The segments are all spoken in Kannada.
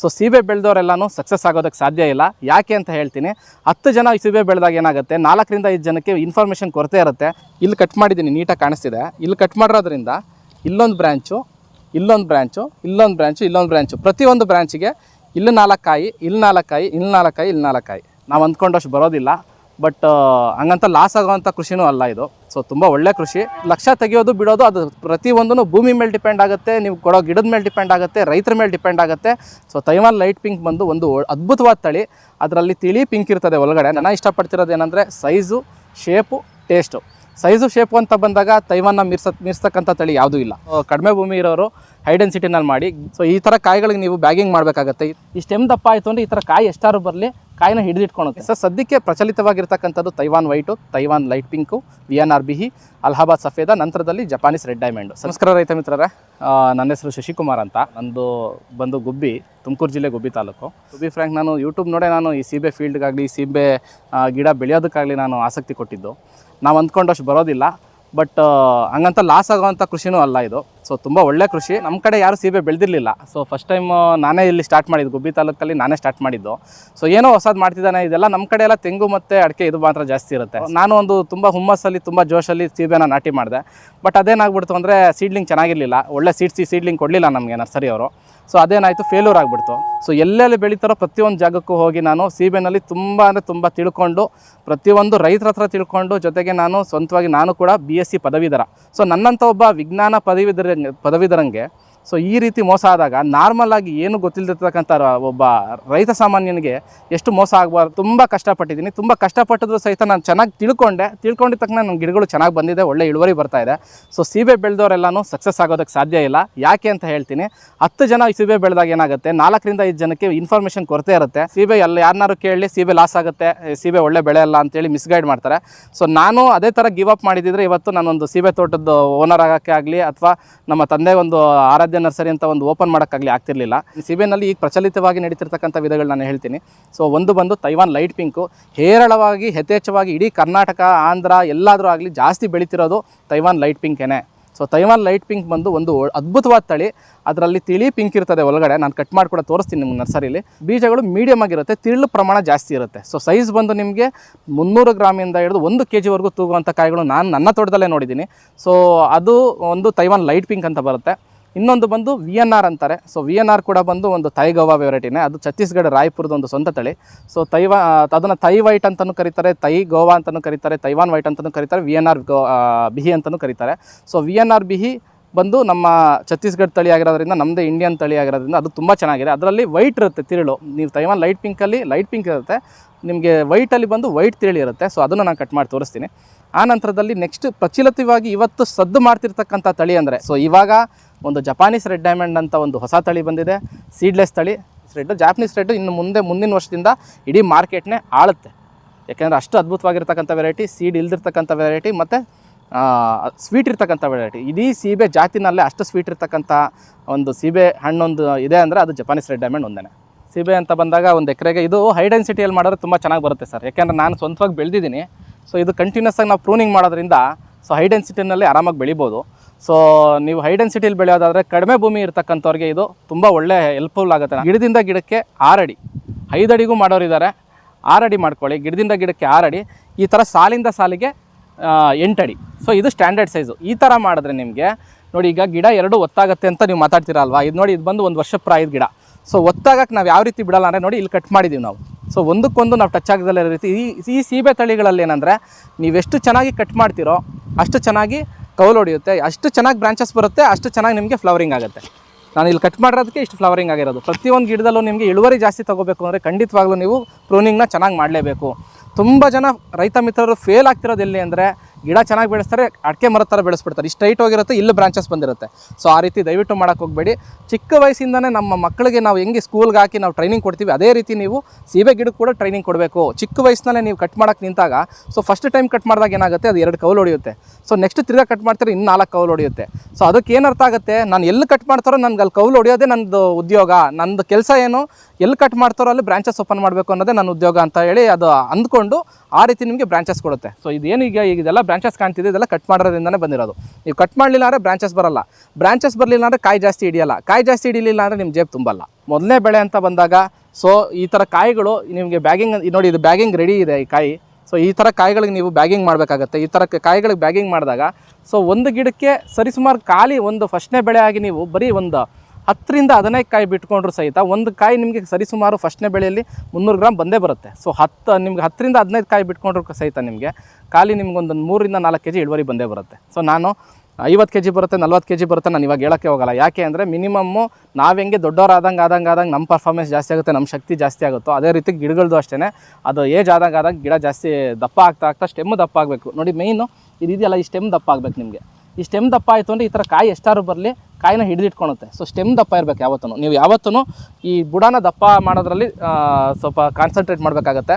ಸೊ ಸೀಬೆ ಬೆಳೆದವರೆಲ್ಲನೂ ಸಕ್ಸಸ್ ಆಗೋದಕ್ಕೆ ಸಾಧ್ಯ ಇಲ್ಲ. ಯಾಕೆ ಅಂತ ಹೇಳ್ತೀನಿ. ಹತ್ತು ಜನ ಸೀಬೆ ಬೆಳೆದಾಗ ಏನಾಗುತ್ತೆ? ನಾಲ್ಕರಿಂದ ಐದು ಜನಕ್ಕೆ ಇನ್ಫಾರ್ಮೇಷನ್ ಕೊರತೆ ಇರುತ್ತೆ. ಇಲ್ಲಿ ಕಟ್ ಮಾಡಿದ್ದೀನಿ, ನೀಟಾಗಿ ಕಾಣಿಸ್ತಿದೆ. ಇಲ್ಲಿ ಕಟ್ ಮಾಡಿರೋದ್ರಿಂದ ಇಲ್ಲೊಂದು ಬ್ರ್ಯಾಂಚು ಇಲ್ಲೊಂದು ಬ್ರ್ಯಾಂಚು ಇಲ್ಲೊಂದು ಬ್ರ್ಯಾಂಚು ಇಲ್ಲೊಂದು ಬ್ರ್ಯಾಂಚು ಪ್ರತಿಯೊಂದು ಬ್ರ್ಯಾಂಚಿಗೆ ಇಲ್ಲಿ ನಾಲ್ಕಾಯಿ ಇಲ್ಲಿ ನಾಲ್ಕಾಯಿ ಇಲ್ಲಿ ನಾಲ್ಕಾಯಿ ಇಲ್ಲಿ ನಾಲ್ಕಾಯಿ. ನಾವು ಅಂದ್ಕೊಂಡಷ್ಟು ಬರೋದಿಲ್ಲ. ಬಟ್ ಹಂಗಂತ ಲಾಸ್ ಆಗೋವಂಥ ಕೃಷಿನೂ ಅಲ್ಲ ಇದು. ಸೊ ತುಂಬ ಒಳ್ಳೆ ಕೃಷಿ. ಲಕ್ಷ ತೆಗೆಯೋದು, ಬಿಡೋದು, ಅದು ಪ್ರತಿಯೊಂದೂ ಭೂಮಿ ಮೇಲೆ ಡಿಪೆಂಡ್ ಆಗುತ್ತೆ, ನೀವು ಕೊಡೋ ಗಿಡದ ಮೇಲೆ ಡಿಪೆಂಡ್ ಆಗುತ್ತೆ, ರೈತರ ಮೇಲೆ ಡಿಪೆಂಡ್ ಆಗುತ್ತೆ. ಸೊ ತೈವಾನ್ ಲೈಟ್ ಪಿಂಕ್ ಬಂದು ಒಂದು ಅದ್ಭುತವಾದ ತಳಿ. ಅದರಲ್ಲಿ ತಿಳಿ ಪಿಂಕ್ ಇರ್ತದೆ ಒಳಗಡೆ. ನಾನು ಇಷ್ಟಪಡ್ತಿರೋದು ಏನಂದರೆ size, shape, taste. Size, shape ಅಂತ ಬಂದಾಗ ತೈವಾನ್ನ ಮೀರ್ಸ ಮೀರ್ಸ್ತಕ್ಕಂಥ ತಳಿ ಯಾವುದೂ ಇಲ್ಲ. ಕಡಿಮೆ ಭೂಮಿ ಇರೋರು ಹೈಡ್ ಸಿಟಿನಲ್ಲಿ ಮಾಡಿ. ಸೊ ಈ ಥರ ಕಾಯಿಗಳಿಗೆ ನೀವು ಬ್ಯಾಗಿಂಗ್ ಮಾಡಬೇಕಾಗತ್ತೆ. ಈ ಸ್ಟೆಮ್ ದಪ್ಪ ಆಯಿತು ಅಂದರೆ ಈ ಥರ ಕಾಯಿ ಎಷ್ಟಾರು ಬರಲಿ ಕಾಯಿನ ಹಿಡಿದಿಟ್ಕೊಳುತ್ತೆ ಸರ್ ಸದ್ಯಕ್ಕೆ ಪ್ರಚಲಿತವಾಗಿರ್ತಕ್ಕಂಥದ್ದು Taiwan white Taiwan light pink V N R Bihi Allahabad Safeda ನಂತರದಲ್ಲಿ ಜಪಾನೀಸ್ ರೆಡ್ ಡೈಮಂಡು. ನಮಸ್ಕಾರ ರೈತ ಮಿತ್ರರೇ. ನನ್ನ ಹೆಸರು ಶಶಿಕುಮಾರ್ ಅಂತ. ನಂದು ಬಂದು ಗುಬ್ಬಿ ತುಮಕೂರು ಜಿಲ್ಲೆ ಗುಬ್ಬಿ ತಾಲೂಕು. ಗುಬ್ಬಿ ಫ್ರ್ಯಾಂಕ್ ನಾನು ಯೂಟ್ಯೂಬ್ ನೋಡೇ ನಾನು ಈ ಸೀಬೆ ಫೀಲ್ಡ್ಗಾಗಲಿ ಸೀಬೆ ಗಿಡ ಬೆಳೆಯೋದಕ್ಕಾಗಲಿ ನಾನು ಆಸಕ್ತಿ ಕೊಟ್ಟಿದ್ದು. ನಾವು ಅಂದ್ಕೊಂಡಷ್ಟು ಬರೋದಿಲ್ಲ ಬಟ್ ಹಂಗಂತ ಲಾಸ್ ಆಗೋವಂಥ ಕೃಷಿನೂ ಅಲ್ಲ ಇದು. ಸೊ ತುಂಬ ಒಳ್ಳೆ ಕೃಷಿ. ನಮ್ಮ ಕಡೆ ಯಾರು ಸೀಬೆ ಬೆಳೆದಿರಲಿಲ್ಲ. ಸೊ ಫಸ್ಟ್ ಟೈಮ್ ನಾನೇ ಇಲ್ಲಿ ಸ್ಟಾರ್ಟ್ ಮಾಡಿದ್ದು. ಗುಬ್ಬಿ ತಾಲೂಕಲ್ಲಿ ನಾನೇ ಸ್ಟಾರ್ಟ್ ಮಾಡಿದ್ದು. ಸೊ ಏನೋ ಹೊಸದು ಮಾಡ್ತಿದ್ದಾನೆ. ಇದೆಲ್ಲ ನಮ್ಮ ಕಡೆ ಎಲ್ಲ ತೆಂಗು ಮತ್ತು ಅಡಿಕೆ ಇದು ಮಾತ್ರ ಜಾಸ್ತಿ ಇರುತ್ತೆ. ನಾನು ಒಂದು ತುಂಬ ಹುಮ್ಮಸ್ಸಲ್ಲಿ, ತುಂಬ ಜೋಶಲ್ಲಿ ಸೀಬೆನ ನಾಟಿ ಮಾಡಿದೆ. ಬಟ್ ಅದೇನಾಗ್ಬಿಡ್ತು ಅಂದರೆ ಸೀಡ್ಲಿಂಗ್ ಚೆನ್ನಾಗಿರಲಿಲ್ಲ. ಒಳ್ಳೆ ಸೀಡ್ಸಿ ಸೀಡ್ಲಿಂಗ್ ಕೊಡಲಿಲ್ಲ ನಮಗೆ ನರ್ಸರಿ ಅವರು ಸೊ ಅದೇನಾಯಿತು? ಫೇಲ್ಯೂರ್ ಆಗಿಬಿಡ್ತು. ಸೊ ಎಲ್ಲೆಲ್ಲಿ ಬೆಳೀತಾರೋ ಪ್ರತಿಯೊಂದು ಜಾಗಕ್ಕೂ ಹೋಗಿ ನಾನು ಸೀಬೆನಲ್ಲಿ ತುಂಬ ಅಂದರೆ ತುಂಬ ತಿಳ್ಕೊಂಡು, ಪ್ರತಿಯೊಂದು ರೈತರ ಹತ್ರ ತಿಳ್ಕೊಂಡು, ಜೊತೆಗೆ ನಾನು ಸ್ವಂತವಾಗಿ ನಾನು ಕೂಡ ಬಿ ಎಸ್ ಸಿ ಪದವೀಧರ. ಸೊ ನನ್ನಂಥ ಒಬ್ಬ ವಿಜ್ಞಾನ ಪದವೀಧರ ಪದವೀಧರಂಗೆ ಸೊ ಈ ರೀತಿ ಮೋಸ ಆದಾಗ ನಾರ್ಮಲ್ ಆಗಿ ಏನು ಗೊತ್ತಿಲ್ಲದಿರ್ತಕ್ಕಂಥ ಒಬ್ಬ ರೈತ ಸಾಮಾನ್ಯನಿಗೆ ಎಷ್ಟು ಮೋಸ ಆಗಬಾರ್ದು, ತುಂಬ ಕಷ್ಟಪಟ್ಟಿದ್ದೀನಿ. ತುಂಬ ಕಷ್ಟಪಟ್ಟಿದ್ರು ಸಹಿತ ನಾನು ಚೆನ್ನಾಗಿ ತಿಳ್ಕೊಂಡೆ. ತಿಳ್ಕೊಂಡಿದ್ದ ತಕ್ಷಣ ನನ್ನ ಗಿಡಗಳು ಚೆನ್ನಾಗಿ ಬಂದಿದೆ, ಒಳ್ಳೆ ಇಳುವರಿ ಬರ್ತಾ ಇದೆ. ಸೊ ಸೀಬೆ ಬೆಳೆದವರೆಲ್ಲನೂ ಸಕ್ಸಸ್ ಆಗೋದಕ್ಕೆ ಸಾಧ್ಯ ಇಲ್ಲ. ಯಾಕೆ ಅಂತ ಹೇಳ್ತೀನಿ. ಹತ್ತು ಜನ ಸೀಬೆ ಬೆಳೆದಾಗ ಏನಾಗುತ್ತೆ? ನಾಲ್ಕರಿಂದ ಐದು ಜನಕ್ಕೆ ಇನ್ಫಾರ್ಮೇಷನ್ ಕೊರತೆ ಇರುತ್ತೆ. ಸೀಬೆ ಎಲ್ಲ ಯಾರನ್ನಾರು ಕೇಳಿ ಸೀಬೆ ಲಾಸ್ ಆಗುತ್ತೆ ಸೀಬೆ ಒಳ್ಳೆ ಬೆಳೆ ಅಲ್ಲ ಅಂತೇಳಿ ಮಿಸ್ಗೈಡ್ ಮಾಡ್ತಾರೆ. ಸೊ ನಾನು ಅದೇ ಥರ ಗಿವ್ ಅಪ್ ಮಾಡಿದಿದ್ರೆ ಇವತ್ತು ನಾನೊಂದು ಸೀಬೆ ತೋಟದ ಓನರ್ ಆಗೋಕ್ಕೆ ಆಗಲಿ ಅಥವಾ ನಮ್ಮ ತಂದೆ ಒಂದು ಆರಾಧ್ಯ ನರ್ಸರಿ ಅಂತ ಒಂದು ಓಪನ್ ಮಾಡೋಕ್ಕಾಗಲಿ ಆಗ್ತಿರ್ಲಿಲ್ಲ. ಸಿಬೆನಲ್ಲಿ ಈಗ ಪ್ರಚಲಿತವಾಗಿ ನಡೀತಿರ್ತಕ್ಕಂಥ ವಿಧಗಳು ನಾನು ಹೇಳ್ತೀನಿ. ಸೊ ಒಂದು ಬಂದು ತೈವಾನ್ ಲೈಟ್ ಪಿಂಕು. ಹೇರಳವಾಗಿ, ಯಥೇಚ್ಛವಾಗಿ ಇಡೀ ಕರ್ನಾಟಕ, ಆಂಧ್ರ ಎಲ್ಲಾದರೂ ಆಗಲಿ ಜಾಸ್ತಿ ಬೆಳೀತಿರೋದು ತೈವಾನ್ ಲೈಟ್ ಪಿಂಕೇನೆ. ಸೊ ತೈವಾನ್ ಲೈಟ್ ಪಿಂಕ್ ಬಂದು ಒಂದು ಅದ್ಭುತವಾದ ತಳಿ. ಅದರಲ್ಲಿ ತಿಳಿ ಪಿಂಕ್ ಇರ್ತದೆ ಒಳಗಡೆ. ನಾನು ಕಟ್ ಮಾಡಿ ಕೂಡ ತೋರಿಸ್ತೀನಿ ನಿಮ್ಗೆ ನರ್ಸರಿಲಿ. ಬೀಜಗಳು ಮೀಡಿಯಮ್ ಆಗಿರುತ್ತೆ. ತಿಳು ಪ್ರಮಾಣ ಜಾಸ್ತಿ ಇರುತ್ತೆ. ಸೊ ಸೈಜ್ ಬಂದು ನಿಮಗೆ ಮುನ್ನೂರು ಗ್ರಾಮಿಂದ ಹಿಡಿದು ಒಂದು ಕೆ ಜಿವರೆಗೂ ತೂಗುವಂಥ ಕಾಯಿಗಳು ನಾನು ನನ್ನ ತೋಟದಲ್ಲೇ ನೋಡಿದ್ದೀನಿ. ಸೊ ಅದು ಒಂದು ತೈವಾನ್ ಲೈಟ್ ಪಿಂಕ್ ಅಂತ ಬರುತ್ತೆ. ಇನ್ನೊಂದು ಬಂದು ವಿ ಎನ್ ಆರ್ ಅಂತಾರೆ. ಸೊ ವಿ ಎನ್ ಆರ್ ಕೂಡ ಬಂದು ಒಂದು ತೈ ಗವಾ ವೆರೈಟಿನೇ ಅದು ಛತ್ತೀಸ್ಗಢ ರಾಯ್ಪುರದ ಒಂದು ಸ್ವಂತ ತಳಿ. ಸೊ ತೈವಾ ಅದನ್ನು ತೈ ವೈಟ್ ಅಂತಲೂ ಕರೀತಾರೆ ತೈ ಗೋವಾ ಅಂತಲೂ ಕರೀತಾರೆ ತೈವಾನ್ ವೈಟ್ ಅಂತಲೂ ಕರೀತಾರೆ V N R go Bihi ಅಂತಲೂ ಕರೀತಾರೆ. So V N R Bihi ಬಂದು ನಮ್ಮ ಛತ್ತೀಸ್ಗಢ ತಳಿ ಆಗಿರೋದ್ರಿಂದ ನಮ್ಮದೇ ಇಂಡಿಯನ್ ತಳಿ ಆಗಿರೋದ್ರಿಂದ ಅದು ತುಂಬ ಚೆನ್ನಾಗಿದೆ. ಅದರಲ್ಲಿ ವೈಟ್ ಇರುತ್ತೆ ತಿರುಳು. ನೀವು ತೈವಾನ್ ಲೈಟ್ ಪಿಂಕಲ್ಲಿ ಲೈಟ್ ಪಿಂಕ್ ಇರುತ್ತೆ. ನಿಮಗೆ ವೈಟಲ್ಲಿ ಬಂದು ವೈಟ್ ತಿರುಳು ಇರುತ್ತೆ. ಸೊ ಅದನ್ನು ನಾನು ಕಟ್ ಮಾಡಿ ತೋರಿಸ್ತೀನಿ. ಆ ನಂತರದಲ್ಲಿ ನೆಕ್ಸ್ಟ್ ಪ್ರಚಲಿತವಾಗಿ ಇವತ್ತು ಸದ್ದು ಮಾಡ್ತಿರ್ತಕ್ಕಂಥ ತಳಿ ಅಂದರೆ ಸೊ ಇವಾಗ ಒಂದು ಜಪಾನೀಸ್ ರೆಡ್ ಡೈಮಂಡ್ ಅಂತ ಒಂದು ಹೊಸ ತಳಿ ಬಂದಿದೆ. ಸೀಡ್ಲೆಸ್ ತಳಿ. ರೆಡ್ ಜಾಪನೀಸ್ ರೆಡ್ ಇನ್ನು ಮುಂದೆ, ಮುಂದಿನ ವರ್ಷದಿಂದ ಇಡೀ ಮಾರ್ಕೆಟ್ನೇ ಆಳುತ್ತೆ. ಯಾಕೆಂದರೆ ಅಷ್ಟು ಅದ್ಭುತವಾಗಿರ್ತಕ್ಕಂಥ ವೆರೈಟಿ ಸೀಡ್ ಇಲ್ದಿರ್ತಕ್ಕಂಥ ವೆರೈಟಿ ಮತ್ತು ಸ್ವೀಟ್ ಇರ್ತಕ್ಕಂಥ ವೆರೈಟಿ ಇಡೀ ಸೀಬೆ ಜಾತಿನಲ್ಲೇ ಅಷ್ಟು ಸ್ವೀಟ್ ಇರ್ತಕ್ಕಂಥ ಒಂದು ಸೀಬೆ ಹಣ್ಣೊಂದು ಇದೆ ಅಂದರೆ ಅದು ಜಪಾನೀಸ್ ರೆಡ್ ಡೈಮಂಡ್ ಒಂದೇ ಸೀಬೆ ಅಂತ ಬಂದಾಗ ಒಂದು ಎಕರೆಗೆ ಇದು ಹೈ ಡೆನ್ಸಿಟಿಯಲ್ಲಿ ಮಾಡಿದ್ರೆ ತುಂಬ ಚೆನ್ನಾಗಿ ಬರುತ್ತೆ ಸರ್. ಯಾಕೆಂದರೆ ನಾನು ಸ್ವಂತವಾಗಿ ಬೆಳೆದಿದ್ದೀನಿ. ಸೊ ಇದು ಕಂಟಿನ್ಯೂಸ್ ಆಗಿ ನಾವು ಪ್ರೂನಿಂಗ್ ಮಾಡೋದ್ರಿಂದ ಸೊ ಹೈ ಡೆನ್ಸಿಟಿನಲ್ಲಿ ಆರಾಮಾಗಿ ಬೆಳಿಬೋದು. ಸೊ ನೀವು ಹೈ ಡೆನ್ಸಿಟಿಲಿ ಬೆಳೆಯೋದಾದರೆ ಕಡಿಮೆ ಭೂಮಿ ಇರ್ತಕ್ಕಂಥವ್ರಿಗೆ ಇದು ತುಂಬ ಒಳ್ಳೆ ಹೆಲ್ಪ್ಫುಲ್ ಆಗುತ್ತೆ. ಗಿಡದಿಂದ ಗಿಡಕ್ಕೆ ಆರಡಿ ಐದಡಿಗೂ ಮಾಡೋರಿದ್ದಾರೆ. ಆರಡಿ ಮಾಡ್ಕೊಳ್ಳಿ, ಗಿಡದಿಂದ ಗಿಡಕ್ಕೆ ಆರಡಿ ಈ ಥರ ಸಾಲಿಂದ ಸಾಲಿಗೆ ಎಂಟಡಿ ಸೊ ಇದು ಸ್ಟ್ಯಾಂಡರ್ಡ್ ಸೈಜು ಈ ಥರ ಮಾಡಿದ್ರೆ ನಿಮಗೆ, ನೋಡಿ ಈಗ ಗಿಡ ಎರಡು ಒತ್ತಾಗತ್ತೆ ಅಂತ ನೀವು ಮಾತಾಡ್ತೀರ ಅಲ್ವಾ? ಇದು ನೋಡಿ, ಇದು ಬಂದು ಒಂದು ವರ್ಷ ಪ್ರಾಯದ ಗಿಡ. ಸೊ ಒತ್ತಾಗಕ್ಕೆ ನಾವು ಯಾವ ರೀತಿ ಬಿಡಲ್ಲ ಅಂದರೆ ನೋಡಿ, ಇಲ್ಲಿ ಕಟ್ ಮಾಡಿದ್ದೀವಿ ನಾವು. ಸೊ ಒಂದಕ್ಕೊಂದು ನಾವು ಟಚ್ ಆಗದಲ್ಲೇ ರೀತಿ, ಈ ಈ ಸೀಬೆ ತಳಿಗಳಲ್ಲಿ ಏನಂದರೆ, ನೀವೆಷ್ಟು ಚೆನ್ನಾಗಿ ಕಟ್ ಮಾಡ್ತೀರೋ, ಅಷ್ಟು ಚೆನ್ನಾಗಿ ಕೌಲು ಹೊಡೆಯುತ್ತೆ, ಅಷ್ಟು ಚೆನ್ನಾಗಿ ಬ್ರಾಂಚಸ್ ಬರುತ್ತೆ, ಅಷ್ಟು ಚೆನ್ನಾಗಿ ನಿಮಗೆ ಫ್ಲವರಿಂಗ್ ಆಗುತ್ತೆ. ನಾನು ಇಲ್ಲಿ ಕಟ್ ಮಾಡಿರೋದಕ್ಕೆ ಇಷ್ಟು ಫ್ಲವರಿಂಗ್ ಆಗಿರೋದು. ಪ್ರತಿಯೊಂದು ಗಿಡದಲ್ಲೂ ನಿಮಗೆ ಇಳುವರಿ ಜಾಸ್ತಿ ತಗೋಬೇಕು ಅಂದರೆ ಖಂಡಿತವಾಗ್ಲೂ ನೀವು ಪ್ರೂನಿಂಗ್ನ ಚೆನ್ನಾಗಿ ಮಾಡಲೇಬೇಕು. ತುಂಬ ಜನ ರೈತ ಮಿತ್ರರು ಫೇಲ್ ಆಗ್ತಿರೋದು ಎಲ್ಲಿ ಅಂದರೆ ಗಿಡ ಚೆನ್ನಾಗಿ ಬೆಳೆಸ್ತಾರೆ, ಅಡಿಕೆ ಮರದ ಥರ ಬೆಳೆಸ್ಬಿಡ್ತಾರೆ. ಟೈಟ್ ಹೋಗಿರುತ್ತೆ, ಇಲ್ಲಿ ಬ್ರಾಂಚಸ್ ಬಂದಿರುತ್ತೆ. ಸೊ ಆ ರೀತಿ ದಯವಿಟ್ಟು ಮಾಡೋಕ್ಕೆ ಹೋಗಬೇಡಿ. ಚಿಕ್ಕ ವಯಸ್ಸಿಂದನೇ ನಮ್ಮ ಮಕ್ಕಳಿಗೆ ನಾವು ಹೆಂಗೆ ಸ್ಕೂಲ್ಗೆ ಹಾಕಿ ನಾವು ಟ್ರೈನಿಂಗ್ ಕೊಡ್ತೀವಿ, ಅದೇ ರೀತಿ ನೀವು ಸೀಬೆ ಗಿಡಕ್ಕೆ ಕೂಡ ಟ್ರೈನಿಂಗ್ ಕೊಡಬೇಕು. ಚಿಕ್ಕ ವಯಸ್ಸಿನಲ್ಲೇ ನೀವು ಕಟ್ ಮಾಡೋಕ್ಕೆ ನಿಂತಾಗ ಸೊ ಫಸ್ಟ್ ಟೈಮ್ ಕಟ್ ಮಾಡಿದಾಗ ಏನಾಗುತ್ತೆ, ಅದು ಎರಡು ಕೌಲು ಹೊಡೆಯುತ್ತೆ. ಸೊ ನೆಕ್ಸ್ಟ್ ತಿರ್ಗಾ ಕಟ್ ಮಾಡ್ತಾರೆ ಇನ್ನು ನಾಲ್ಕು ಕೌಲು ಹೊಡೆಯುತ್ತೆ. ಸೊ ಅದಕ್ಕೆ ಏನರ್ಥ ಆಗುತ್ತೆ, ನಾನು ಎಲ್ಲಿ ಕಟ್ ಮಾಡ್ತಾರೋ ನನಗೆ ಅಲ್ಲಿ ಕೌಲು ಹೊಡೆಯೋದೇ ನಂದು ಉದ್ಯೋಗ. ನಂದು ಕೆಲಸ ಏನು, ಎಲ್ಲಿ ಕಟ್ ಮಾಡ್ತಾರೋ ಅಲ್ಲಿ ಬ್ರಾಂಚಸ್ ಓಪನ್ ಮಾಡಬೇಕು ಅನ್ನೋದೇ ನನ್ನ ಉದ್ಯೋಗ ಅಂತ ಹೇಳಿ ಅದು ಅಂದ್ಕೊಂಡು ಆ ರೀತಿ ನಿಮಗೆ ಬ್ರಾಂಚಸ್ ಕೊಡುತ್ತೆ. ಸೊ ಇದೇನು ಈಗ ಈಗ ಇದೆಲ್ಲ ಬ್ರಾಂಚಸ್ ಕಾಣ್ತಿದೆ, ಇದೆಲ್ಲ ಕಟ್ ಮಾಡೋದ್ರಿಂದನೇ ಬಂದಿರೋದು. ನೀವು ಕಟ್ ಮಾಡಲಿಲ್ಲ ಅಂದರೆ ಬ್ರಾಂಚಸ್ ಬರಲ್ಲ. ಬ್ರಾಂಚಸ್ ಬರಲಿಲ್ಲ ಅಂದರೆ ಕಾಯಿ ಜಾಸ್ತಿ ಹಿಡಿಯಲ್ಲ. ಕಾಯಿ ಜಾಸ್ತಿ ಹಿಡಿಲಿಲ್ಲ ಅಂದರೆ ನಿಮ್ಮ ಜೇಬ್ ತುಂಬಲ್ಲ. ಮೊದಲನೇ ಬೆಳೆ ಅಂತ ಬಂದಾಗ ಸೊ ಈ ಥರ ಕಾಯಿಗಳು ನಿಮಗೆ ಬ್ಯಾಗಿಂಗ್ ನೋಡಿ, ಇದು ಬ್ಯಾಗಿಂಗ್ ರೆಡಿ ಇದೆ ಈ ಕಾಯಿ. ಸೊ ಈ ಥರ ಕಾಯಿಗಳಿಗೆ ನೀವು ಬ್ಯಾಗಿಂಗ್ ಮಾಡಬೇಕಾಗತ್ತೆ. ಈ ಥರ ಕಾಯಿಗಳಿಗೆ ಬ್ಯಾಗಿಂಗ್ ಮಾಡಿದಾಗ ಸೊ ಒಂದು ಗಿಡಕ್ಕೆ ಸರಿಸುಮಾರು ಖಾಲಿ ಒಂದು ಫಸ್ಟ್ನೇ ಬೆಳೆ ಆಗಿ ನೀವು ಬರೀ ಒಂದು ಹತ್ತರಿಂದ ಹದಿನೈದು ಕಾಯಿ ಬಿಟ್ಕೊಂಡ್ರು ಸಹಿತ ಒಂದು ಕಾಯಿ ನಿಮಗೆ ಸರಿಸುಮಾರು ಫಸ್ಟ್ನೇ ಬೆಳೆಯಲ್ಲಿ ಮುನ್ನೂರು ಗ್ರಾಮ್ ಬಂದೇ ಬರುತ್ತೆ. ಸೊ ಹತ್ತು, ನಿಮ್ಗೆ ಹತ್ತರಿಂದ ಹದಿನೈದು ಕಾಯಿ ಬಿಟ್ಕೊಂಡ್ರು ಸಹಿತ ನಿಮಗೆ ಖಾಲಿ ನಿಮ್ಗೊಂದು ಮೂರಿಂದ ನಾಲ್ಕು ಕೆ ಜಿ ಇಳುವರಿ ಬಂದೇ ಬರುತ್ತೆ. ಸೊ ನಾನು ಐವತ್ತು ಕೆ ಜಿ ಬರುತ್ತೆ, ನಲ್ವತ್ತು ಕೆ ಜಿ ಬರುತ್ತೆ ನಾನು ಇವಾಗ ಹೇಳೋಕ್ಕೆ ಹೋಗಲ್ಲ. ಯಾಕೆ ಅಂದರೆ ಮಿನಿಮಮ್ಮು ನಾವು ಹೆಂಗೆ ದೊಡ್ಡವ್ರು ಆದಂಗೆ ಆದಂಗೆ ಆದಂಗೆ ನಮ್ಮ ಪರ್ಫಾರ್ಮೆನ್ಸ್ ಜಾಸ್ತಿ ಆಗುತ್ತೆ, ನಮ್ಮ ಶಕ್ತಿ ಜಾಸ್ತಿ ಆಗುತ್ತೋ ಅದೇ ರೀತಿ ಗಿಡಗಳದ್ದು ಅಷ್ಟೇ ಅದು ಏಜ್ ಆದಂಗೆ ಆದಂಗೆ ಗಿಡ ಜಾಸ್ತಿ ದಪ್ಪ ಆಗ್ತಾ ಆಗ್ತಾ ಸ್ಟೆಮ್ ದಪ್ಪ ಆಗಬೇಕು. ನೋಡಿ ಮೇಯ್ನು ಇದು ಇದೆಯಲ್ಲ ಈ ಸ್ಟೆಮ್ ದಪ್ಪ ಆಗಬೇಕು ನಿಮಗೆ. ಈ ಸ್ಟೆಮ್ ದಪ್ಪ ಆಯಿತು ಅಂದರೆ ಈ ಥರ ಕಾಯಿ ಎಷ್ಟಾರು ಬರಲಿ ಕಾಯಿನ ಹಿಡಿದಿಟ್ಕೊಳುತ್ತೆ ಸೊ ಸ್ಟೆಮ್ ದಪ್ಪ ಇರಬೇಕು ಯಾವತ್ತೂ ನೀವು ಯಾವತ್ತೂ ಈ ಬುಡನ ದಪ್ಪ ಮಾಡೋದ್ರಲ್ಲಿ ಸ್ವಲ್ಪ ಕಾನ್ಸಂಟ್ರೇಟ್ ಮಾಡಬೇಕಾಗತ್ತೆ.